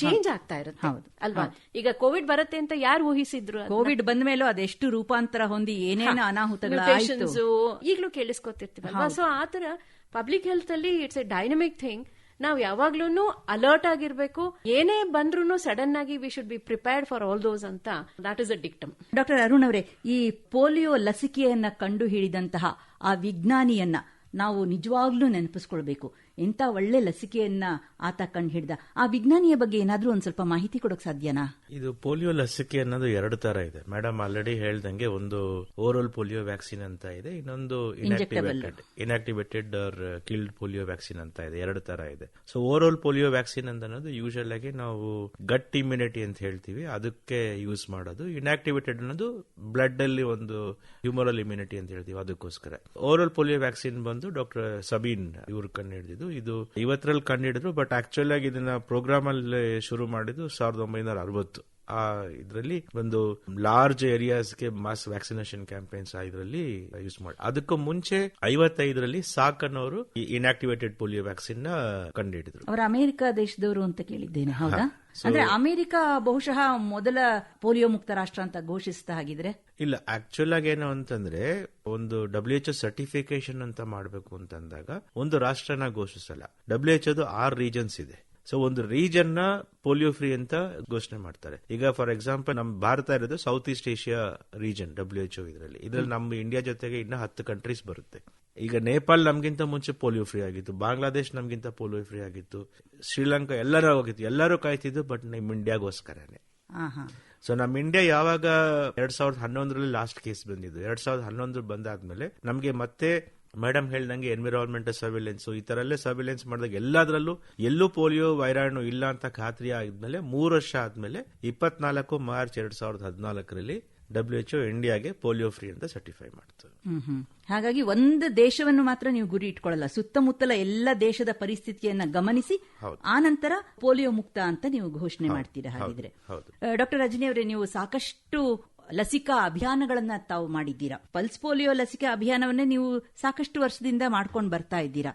change ಆಗ್ತಾ ಇರುತ್ತೆ. ಹೌದು. ಅಲ್ವಾ? ಈಗ ಕೋವಿಡ್ ಬರುತ್ತೆ ಅಂತ ಯಾರು ಊಹಿಸಿದ್ರು ಕೋವಿಡ್ ಬಂದ ಮೇಲೂ ಅದೆಷ್ಟು ರೂಪಾಂತರ ಹೊಂದಿ ಏನೇನು ಅನಾಹುತಗಳು ಈಗಲೂ ಈಗ್ಲೂ ಕೇಳಿಸ್ಕೊತಿರ್ತೀವಲ್ವಾ? ಸೊ ಆತರ ಪಬ್ಲಿಕ್ ಹೆಲ್ತ್ ಅಲ್ಲಿ ಇಟ್ಸ್ ಎ ಡೈನಮಿಕ್ ಥಿಂಗ್ ನಾವ್ ಯಾವಾಗ್ಲೂ ಅಲರ್ಟ್ ಆಗಿರ್ಬೇಕು. ಏನೇ ಬಂದ್ರು ಸಡನ್ ಆಗಿ we should be prepared for all those ಅಂತ that is a dictum doctor Arun ಅವರೇ, ಈ ಪೋಲಿಯೋ ಲಸಿಕೆಯನ್ನ ಕಂಡು ಹಿಡಿದಂತಹ ಆ ವಿಜ್ಞಾನಿಯನ್ನ ನಾವು ನಿಜವಾಗ್ಲೂ ನೆನಪಿಸ್ಕೊಳ್ಬೇಕು. ಎಂತ ಒಳ್ಳೆ ಲಸಿಕೆಯನ್ನ ಆತ ಕಂಡು ಹಿಡ್ದ ಆ ವಿಜ್ಞಾನಿಯ ಬಗ್ಗೆ ಏನಾದರೂ ಒಂದ್ ಸ್ವಲ್ಪ ಮಾಹಿತಿ ಕೊಡಕ್ ಸಾಧ್ಯನಾ? ಇದು ಪೋಲಿಯೋ ಲಸಿಕೆ ಅನ್ನೋದು ಎರಡು ತರ ಇದೆ. ಮೇಡಮ್ ಆಲ್ರೆಡಿ ಹೇಳ್ದಂಗೆ ಒಂದು ಓರಲ್ ಪೋಲಿಯೋ ವ್ಯಾಕ್ಸಿನ್ ಅಂತ ಇದೆ ಇನ್ನೊಂದು inactivated inactivated or killed polio vaccine ಅಂತ ಇದೆ. ಎರಡು ತರ ಇದೆ. ಸೊ ಓರಲ್ ಪೋಲಿಯೋ ವ್ಯಾಕ್ಸಿನ್ ಅಂತ ಅನ್ನೋದು ಯೂಶಲ್ ಆಗಿ ನಾವು ಗಟ್ ಇಮ್ಯುನಿಟಿ ಅಂತ ಹೇಳ್ತೀವಿ. ಅದಕ್ಕೆ ಯೂಸ್ ಮಾಡೋದು. ಇನ್ಆಕ್ಟಿವೇಟೆಡ್ ಅನ್ನೋದು ಬ್ಲಡ್ ಅಲ್ಲಿ ಒಂದು ಹ್ಯೂಮರಲ್ ಇಮ್ಯುನಿಟಿ ಅಂತ ಹೇಳ್ತೀವಿ. ಅದಕ್ಕೋಸ್ಕರ. ಓರಲ್ ಪೋಲಿಯೋ ವ್ಯಾಕ್ಸಿನ್ ಬಂದು ಡಾಕ್ಟರ್ ಸಬೀನ್ ಇವರು ಕಂಡು ಹಿಡಿದಿದ್ದು ಇದು ಇವತ್ತರಲ್ಲಿ ಕಂಡು ಬಟ್ ಆಕ್ಚುಲಿ ಆಗಿ ಇದನ್ನ ಪ್ರೋಗ್ರಾಮ್ ಅಲ್ಲಿ ಶುರು ಮಾಡಿದ್ದು ಸಾವಿರದ ಒಂಬೈನೂರ ಅರವತ್ತು. ಆ ಇದರಲ್ಲಿ ಒಂದು ಲಾರ್ಜ್ ಏರಿಯಾಸ್ಗೆ ಮಾಸ್ ವ್ಯಾಕ್ಸಿನೇಷನ್ ಕ್ಯಾಂಪೇನ್ಸ್ ಇದರಲ್ಲಿ ಯೂಸ್ ಮಾಡಿ. ಅದಕ್ಕೂ ಮುಂಚೆ ಐವತ್ತೈದರಲ್ಲಿ ಸಾಕ್ ಈ ಇನ್ಆಕ್ಟಿವೇಟೆಡ್ ಪೋಲಿಯೋ ವ್ಯಾಕ್ಸಿನ್ನ ಕಂಡುಹಿಡಿದ್ರು ಅವರು ಅಮೆರಿಕ ದೇಶದವರು ಅಂತ ಕೇಳಿದ್ದೇನೆ, ಹೌದಾ? ಅಂದ್ರೆ ಅಮೆರಿಕ ಬಹುಶಃ ಮೊದಲ ಪೋಲಿಯೋ ಮುಕ್ತ ರಾಷ್ಟ್ರ ಅಂತ ಘೋಷಿಸಿದ ಹಾಗಿದ್ರೆ? ಇಲ್ಲ ಆಕ್ಚುಲ್ ಆಗಿ ಏನು ಅಂತಂದ್ರೆ ಒಂದು ಡಬ್ಲ್ಯೂ ಎಚ್ ಸರ್ಟಿಫಿಕೇಶನ್ ಅಂತ ಮಾಡಬೇಕು ಅಂತಂದಾಗ ಒಂದು ರಾಷ್ಟ್ರನ ಘೋಷಿಸಲ್ಲ. ಡಬ್ಲ್ಯೂ ಎಚ್ ಅದು ಆರ್ ರೀಜನ್ಸ್ ಇದೆ. ಸೊ ಒಂದು ರೀಜನ್ನ ಪೋಲಿಯೋ ಫ್ರೀ ಅಂತ ಘೋಷಣೆ ಮಾಡ್ತಾರೆ. ಈಗ ಫಾರ್ ಎಕ್ಸಾಂಪಲ್ ನಮ್ಮ ಭಾರತ ಇರೋದು south east Asia region W H ಇದರಲ್ಲಿ. ಇದರಲ್ಲಿ ನಮ್ಮ ಇಂಡಿಯಾ ಜೊತೆಗೆ ಇನ್ನ ಹತ್ತು ಕಂಟ್ರೀಸ್ ಬರುತ್ತೆ. ಈಗ ನೇಪಾಲ್ ನಮ್ಗಿಂತ ಮುಂಚೆ ಪೋಲಿಯೋ ಫ್ರೀ ಆಗಿತ್ತು ಬಾಂಗ್ಲಾದೇಶ್ ನಮ್ಗಿಂತ ಪೋಲಿಯೋ ಫ್ರೀ ಆಗಿತ್ತು ಶ್ರೀಲಂಕಾ ಎಲ್ಲರೂ ಹೋಗಿತ್ತು ಎಲ್ಲರೂ ಕಾಯ್ತಿದ್ದು ಬಟ್ ನಮ್ಮ ಇಂಡಿಯಾಗೋಸ್ಕರನೇ. ಹಾ ಹಾ ಸೊ ನಮ್ಮ ಇಂಡಿಯಾ ಯಾವಾಗ ಎರಡ್ ಸಾವಿರದ ಹನ್ನೊಂದರಲ್ಲಿ ಲಾಸ್ಟ್ ಕೇಸ್ ಬಂದಿದ್ದು ಎರಡ್ ಸಾವಿರದ ಹನ್ನೊಂದ್ರ ಬಂದಾದ್ಮೇಲೆ ನಮಗೆ ಮತ್ತೆ ಮೇಡಮ್ ಹೇಳ್ದಂಗೆ ಎನ್ವಿರಾನ್ಮೆಂಟ್ ಸರ್ವಿಲೆನ್ಸ್ ಈ ತರ ಸರ್ವಿಲೆನ್ಸ್ ಮಾಡಿದಾಗ ಎಲ್ಲದರಲ್ಲೂ ಎಲ್ಲೂ ಪೋಲಿಯೋ ವೈರಾಣು ಇಲ್ಲ ಅಂತ ಖಾತ್ರಿ ಆದ್ಮೇಲೆ ಮೂರು ವರ್ಷ ಆದ್ಮೇಲೆ ಇಪ್ಪತ್ನಾಲ್ಕು ಮಾರ್ಚ್ ಎರಡ್ ಸಾವಿರದ ಹದಿನಾಲ್ಕರಲ್ಲಿ ಡಬ್ಲ್ಯೂ ಎಚ್ ಇಂಡಿಯಾಗೆ ಪೋಲಿಯೋ ಫ್ರೀ ಅಂತ ಸರ್ಟಿಫೈ ಮಾಡ್ತದೆ ಹ್ಮ್ ಹ್ಮ್. ಹಾಗಾಗಿ ಒಂದು ದೇಶವನ್ನು ಮಾತ್ರ ನೀವು ಗುರಿ ಇಟ್ಕೊಳ್ಳಲ್ಲ ಸುತ್ತಮುತ್ತಲ ಎಲ್ಲ ದೇಶದ ಪರಿಸ್ಥಿತಿಯನ್ನ ಗಮನಿಸಿ ಆ ನಂತರ ಪೋಲಿಯೋ ಮುಕ್ತ ಅಂತ ನೀವು ಘೋಷಣೆ ಮಾಡ್ತೀರಾ ಹಾಗಿದ್ರೆ. ಹೌದು. ಡಾಕ್ಟರ್ ರಜನಿ ಅವರೇ ನೀವು ಸಾಕಷ್ಟು ಲಸಿಕಾ ಅಭಿಯಾನಗಳನ್ನ ತಾವು ಮಾಡಿದ್ದೀರಾ? ಪಲ್ಸ್ ಪೋಲಿಯೋ ಲಸಿಕೆ ಅಭಿಯಾನವನ್ನೇ ನೀವು ಸಾಕಷ್ಟು ವರ್ಷದಿಂದ ಮಾಡ್ಕೊಂಡು ಬರ್ತಾ ಇದ್ದೀರಾ?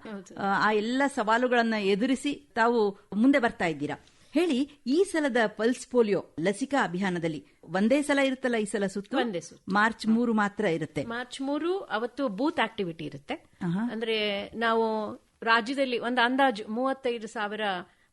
ಆ ಎಲ್ಲ ಸವಾಲುಗಳನ್ನ ಎದುರಿಸಿ ತಾವು ಮುಂದೆ ಬರ್ತಾ ಇದ್ದೀರಾ? ಹೇಳಿ ಈ ಸಲದ ಪಲ್ಸ್ ಪೋಲಿಯೋ ಲಸಿಕಾ ಅಭಿಯಾನದಲ್ಲಿ ಒಂದೇ ಸಲ ಇರುತ್ತಲ್ಲ ಈ ಸಲ ಸುತ್ತ? ಒಂದೇ ಸುತ್ತು. ಮಾರ್ಚ್ ಮೂರು ಮಾತ್ರ ಇರುತ್ತೆ. ಮಾರ್ಚ್ ಮೂರು ಅವತ್ತು ಬೂತ್ ಆಕ್ಟಿವಿಟಿ ಇರುತ್ತೆ. ಅಂದ್ರೆ ನಾವು ರಾಜ್ಯದಲ್ಲಿ ಒಂದು ಅಂದಾಜು ಮೂವತ್ತೈದು ಸಾವಿರ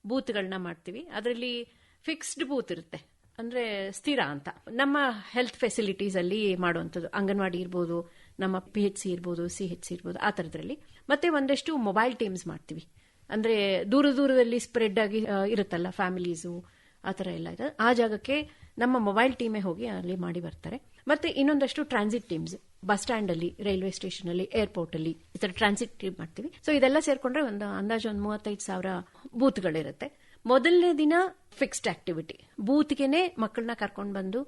ಬೂತ್ಗಳನ್ನ ಮಾಡ್ತೀವಿ. ಅದರಲ್ಲಿ ಫಿಕ್ಸ್ಡ್ ಬೂತ್ ಇರುತ್ತೆ. ಅಂದ್ರೆ ಸ್ಥಿರ ಅಂತ. ನಮ್ಮ ಹೆಲ್ತ್ ಫೆಸಿಲಿಟೀಸ್ ಅಲ್ಲಿ ಮಾಡುವಂಥದ್ದು. ಅಂಗನವಾಡಿ ಇರ್ಬೋದು ನಮ್ಮ ಪಿ ಎಚ್ ಸಿ ಇರ್ಬೋದು ಸಿ ಎಚ್ ಸಿ ಇರ್ಬೋದು ಆ ಥರದ್ರಲ್ಲಿ ಮತ್ತೆ ಒಂದಷ್ಟು ಮೊಬೈಲ್ ಟೀಮ್ಸ್ ಮಾಡ್ತೀವಿ. ಅಂದ್ರೆ ದೂರ ದೂರದಲ್ಲಿ ಸ್ಪ್ರೆಡ್ ಆಗಿ ಇರುತ್ತಲ್ಲ ಫ್ಯಾಮಿಲೀಸು ಆ ಥರ ಎಲ್ಲ ಇದೆ. ಆ ಜಾಗಕ್ಕೆ ನಮ್ಮ ಮೊಬೈಲ್ ಟೀಮೇ ಹೋಗಿ ಅಲ್ಲಿ ಮಾಡಿ ಬರ್ತಾರೆ. ಮತ್ತೆ ಇನ್ನೊಂದಷ್ಟು ಟ್ರಾನ್ಸಿಟ್ ಟೀಮ್ಸ್ ಬಸ್ ಸ್ಟ್ಯಾಂಡ್ ಅಲ್ಲಿ ರೈಲ್ವೆ ಸ್ಟೇಷನ್ ಅಲ್ಲಿ ಏರ್ಪೋರ್ಟ್ ಅಲ್ಲಿ ಈ ತರ ಟ್ರಾನ್ಸಿಟ್ ಟೀಮ್ ಮಾಡ್ತೀವಿ. ಸೊ ಇದೆಲ್ಲ ಸೇರ್ಕೊಂಡ್ರೆ ಒಂದು ಅಂದಾಜು ಒಂದು ಮೂವತ್ತೈದು ಸಾವಿರ ಬೂತ್ಗಳಿರುತ್ತೆ ಮೊದಲನೇ ದಿನ ಫಿಕ್ಸ್ಡ್ ಆಕ್ಟಿವಿಟಿ ಬೂತ್ಗೆನೆ ಮಕ್ಕಳನ್ನ ಕರ್ಕೊಂಡು ಬಂದು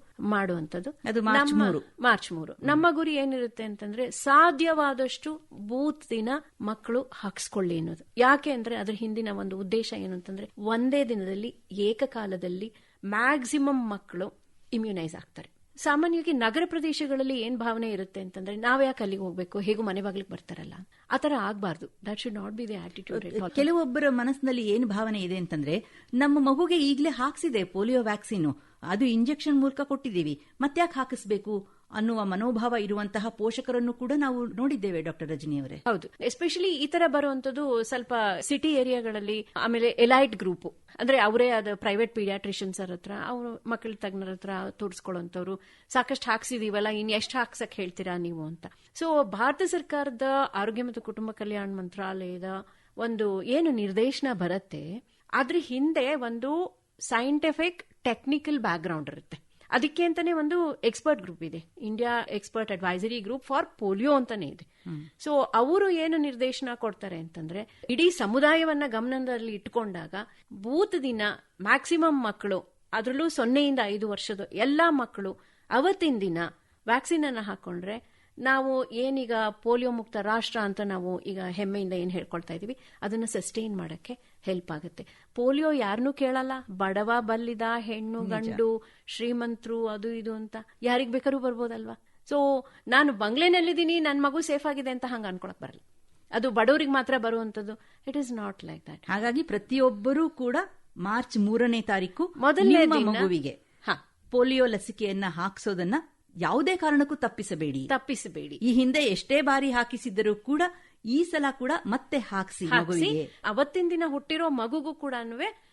ಮೂರು. ಮಾರ್ಚ್ ಮೂರು. ನಮ್ಮ ಗುರಿ ಏನಿರುತ್ತೆ ಅಂತಂದ್ರೆ ಸಾಧ್ಯವಾದಷ್ಟು ಬೂತ್ ದಿನ ಮಕ್ಕಳು ಹಾಕ್ಸ್ಕೊಳ್ಳಿ ಅನ್ನೋದು ಯಾಕೆ ಅಂದ್ರೆ ಅದ್ರ ಹಿಂದಿನ ಒಂದು ಉದ್ದೇಶ ಏನು ಅಂತಂದ್ರೆ ಒಂದೇ ದಿನದಲ್ಲಿ ಏಕಕಾಲದಲ್ಲಿ ಮ್ಯಾಕ್ಸಿಮಮ್ ಮಕ್ಕಳು ಇಮ್ಯುನೈಸ್ ಆಗ್ತಾರೆ. ಸಾಮಾನ್ಯವಾಗಿ ನಗರ ಪ್ರದೇಶಗಳಲ್ಲಿ ಏನ್ ಭಾವನೆ ಇರುತ್ತೆ ಅಂತಂದ್ರೆ ನಾವ್ ಯಾಕೆ ಅಲ್ಲಿಗೆ ಹೋಗ್ಬೇಕು? ಹೇಗೂ ಮನೆ ಬಾಗಿಲಿಗೆ ಬರ್ತಾರಲ್ಲ? ಆತರ ಆಗ್ಬಾರ್ದು. That should not be the attitude ಕೆಲವೊಬ್ಬರ ಮನಸ್ಸಿನಲ್ಲಿ ಏನು ಭಾವನೆ ಇದೆ ಅಂತಂದ್ರೆ, ನಮ್ಮ ಮಗುಗೆ ಈಗಲೇ ಹಾಕ್ಸಿದೆ ಪೋಲಿಯೋ ವ್ಯಾಕ್ಸಿನ್. ಅದು ಇಂಜೆಕ್ಷನ್ ಮೂಲಕ ಕೊಟ್ಟಿದ್ದೀವಿ. ಮತ್ತ್ಯಾಕೆ ಹಾಕಿಸ್ಬೇಕು? ಅನ್ನುವ ಮನೋಭಾವ ಇರುವಂತಹ ಪೋಷಕರನ್ನು ಕೂಡ ನಾವು ನೋಡಿದ್ದೇವೆ ಡಾಕ್ಟರ್ ರಜನಿ ಅವರೇ. ಹೌದು. ಎಸ್ಪೆಷಲಿ ಈ ತರ ಬರುವಂತದ್ದು ಸ್ವಲ್ಪ ಸಿಟಿ ಏರಿಯಾಗಳಲ್ಲಿ ಆಮೇಲೆ ಎಲೈಟ್ ಗ್ರೂಪ್ ಅಂದ್ರೆ ಅವರೇ ಆದ ಪ್ರೈವೇಟ್ ಪೀಡಿಯಾಟ್ರಿಷಿಯನ್ಸ್ ಹತ್ರ, ಅವರು ಮಕ್ಕಳ ತಜ್ಞರ ಹತ್ರ ತೋರಿಸ್ಕೊಳ್ಳೋಂಥವ್ರು ಸಾಕಷ್ಟು ಹಾಕ್ಸಿದೀವಲ್ಲ ಇನ್ ಎಷ್ಟು ಹಾಕ್ಸಕ್ ಹೇಳ್ತೀರಾ ನೀವು ಅಂತ. ಸೊ ಭಾರತ ಸರ್ಕಾರದ ಆರೋಗ್ಯ ಮತ್ತು ಕುಟುಂಬ ಕಲ್ಯಾಣ ಮಂತ್ರಾಲಯದ ಒಂದು ಏನು ನಿರ್ದೇಶನ ಬರುತ್ತೆ ಅದ್ರ ಹಿಂದೆ ಒಂದು ಸೈಂಟಿಫಿಕ್ ಟೆಕ್ನಿಕಲ್ ಬ್ಯಾಕ್ಗ್ರೌಂಡ್ ಇರುತ್ತೆ. ಅದಕ್ಕೆ ಅಂತಾನೆ ಒಂದು ಎಕ್ಸ್ಪರ್ಟ್ ಗ್ರೂಪ್ ಇದೆ. India expert advisory group for polio ಅಂತಾನೆ ಇದೆ. ಸೊ ಅವರು ಏನು ನಿರ್ದೇಶನ ಕೊಡ್ತಾರೆ ಅಂತಂದ್ರೆ ಇಡೀ ಸಮುದಾಯವನ್ನ ಗಮನದಲ್ಲಿ ಇಟ್ಕೊಂಡಾಗ ಬೂತ್ ದಿನ ಮ್ಯಾಕ್ಸಿಮಮ್ ಮಕ್ಕಳು ಅದರಲ್ಲೂ ಸೊನ್ನೆಯಿಂದ ಐದು ವರ್ಷದ ಎಲ್ಲಾ ಮಕ್ಕಳು ಅವತ್ತಿನ ದಿನ ವ್ಯಾಕ್ಸಿನ್ ಅನ್ನ ಹಾಕೊಂಡ್ರೆ ನಾವು ಏನೀಗ ಪೋಲಿಯೋ ಮುಕ್ತ ರಾಷ್ಟ್ರ ಅಂತ ನಾವು ಈಗ ಹೆಮ್ಮೆಯಿಂದ ಏನ್ ಹೇಳ್ಕೊಳ್ತಾ ಇದೀವಿ ಅದನ್ನ ಸಸ್ಟೈನ್ ಮಾಡಕ್ಕೆ ಹೆಲ್ಪ್ ಆಗುತ್ತೆ. ಪೋಲಿಯೋ ಯಾರನ್ನೂ ಕೇಳಲ್ಲ. ಬಡವ ಬಲ್ಲಿದ ಹೆಣ್ಣು ಗಂಡು ಶ್ರೀಮಂತರು ಅದು ಇದು ಅಂತ. ಯಾರಿಗೆ ಬೇಕಾದ್ರೂ ಬರ್ಬೋದಲ್ವಾ? ಸೊ ನಾನು ಬಂಗ್ಲೆನಲ್ಲಿದ್ದೀನಿ ನನ್ನ ಮಗು ಸೇಫ್ ಆಗಿದೆ ಅಂತ ಹಂಗ ಅನ್ಕೊಳಕ್ ಬರಲ್ಲ. ಅದು ಬಡವರಿಗೆ ಮಾತ್ರ ಬರುವಂತದ್ದು it is not like that ಹಾಗಾಗಿ ಪ್ರತಿಯೊಬ್ಬರೂ ಕೂಡ ಮಾರ್ಚ್ ಮೂರನೇ ತಾರೀಕು ಮೊದಲನೇ ಮಗುವಿಗೆ ಹಾ. ಪೋಲಿಯೋ ಲಸಿಕೆಯನ್ನ ಹಾಕಿಸೋದನ್ನ ಯಾವುದೇ ಕಾರಣಕ್ಕೂ ತಪ್ಪಿಸಬೇಡಿ. ತಪ್ಪಿಸಬೇಡಿ. ಈ ಹಿಂದೆ ಎಷ್ಟೇ ಬಾರಿ ಹಾಕಿಸಿದ್ದರೂ ಕೂಡ ಈ ಸಲ ಕೂಡ ಮತ್ತೆ ಹಾಕಿಸಿ ಅವತ್ತಿನ ದಿನ ಹುಟ್ಟಿರೋ ಮಗುಗೂ ಕೂಡ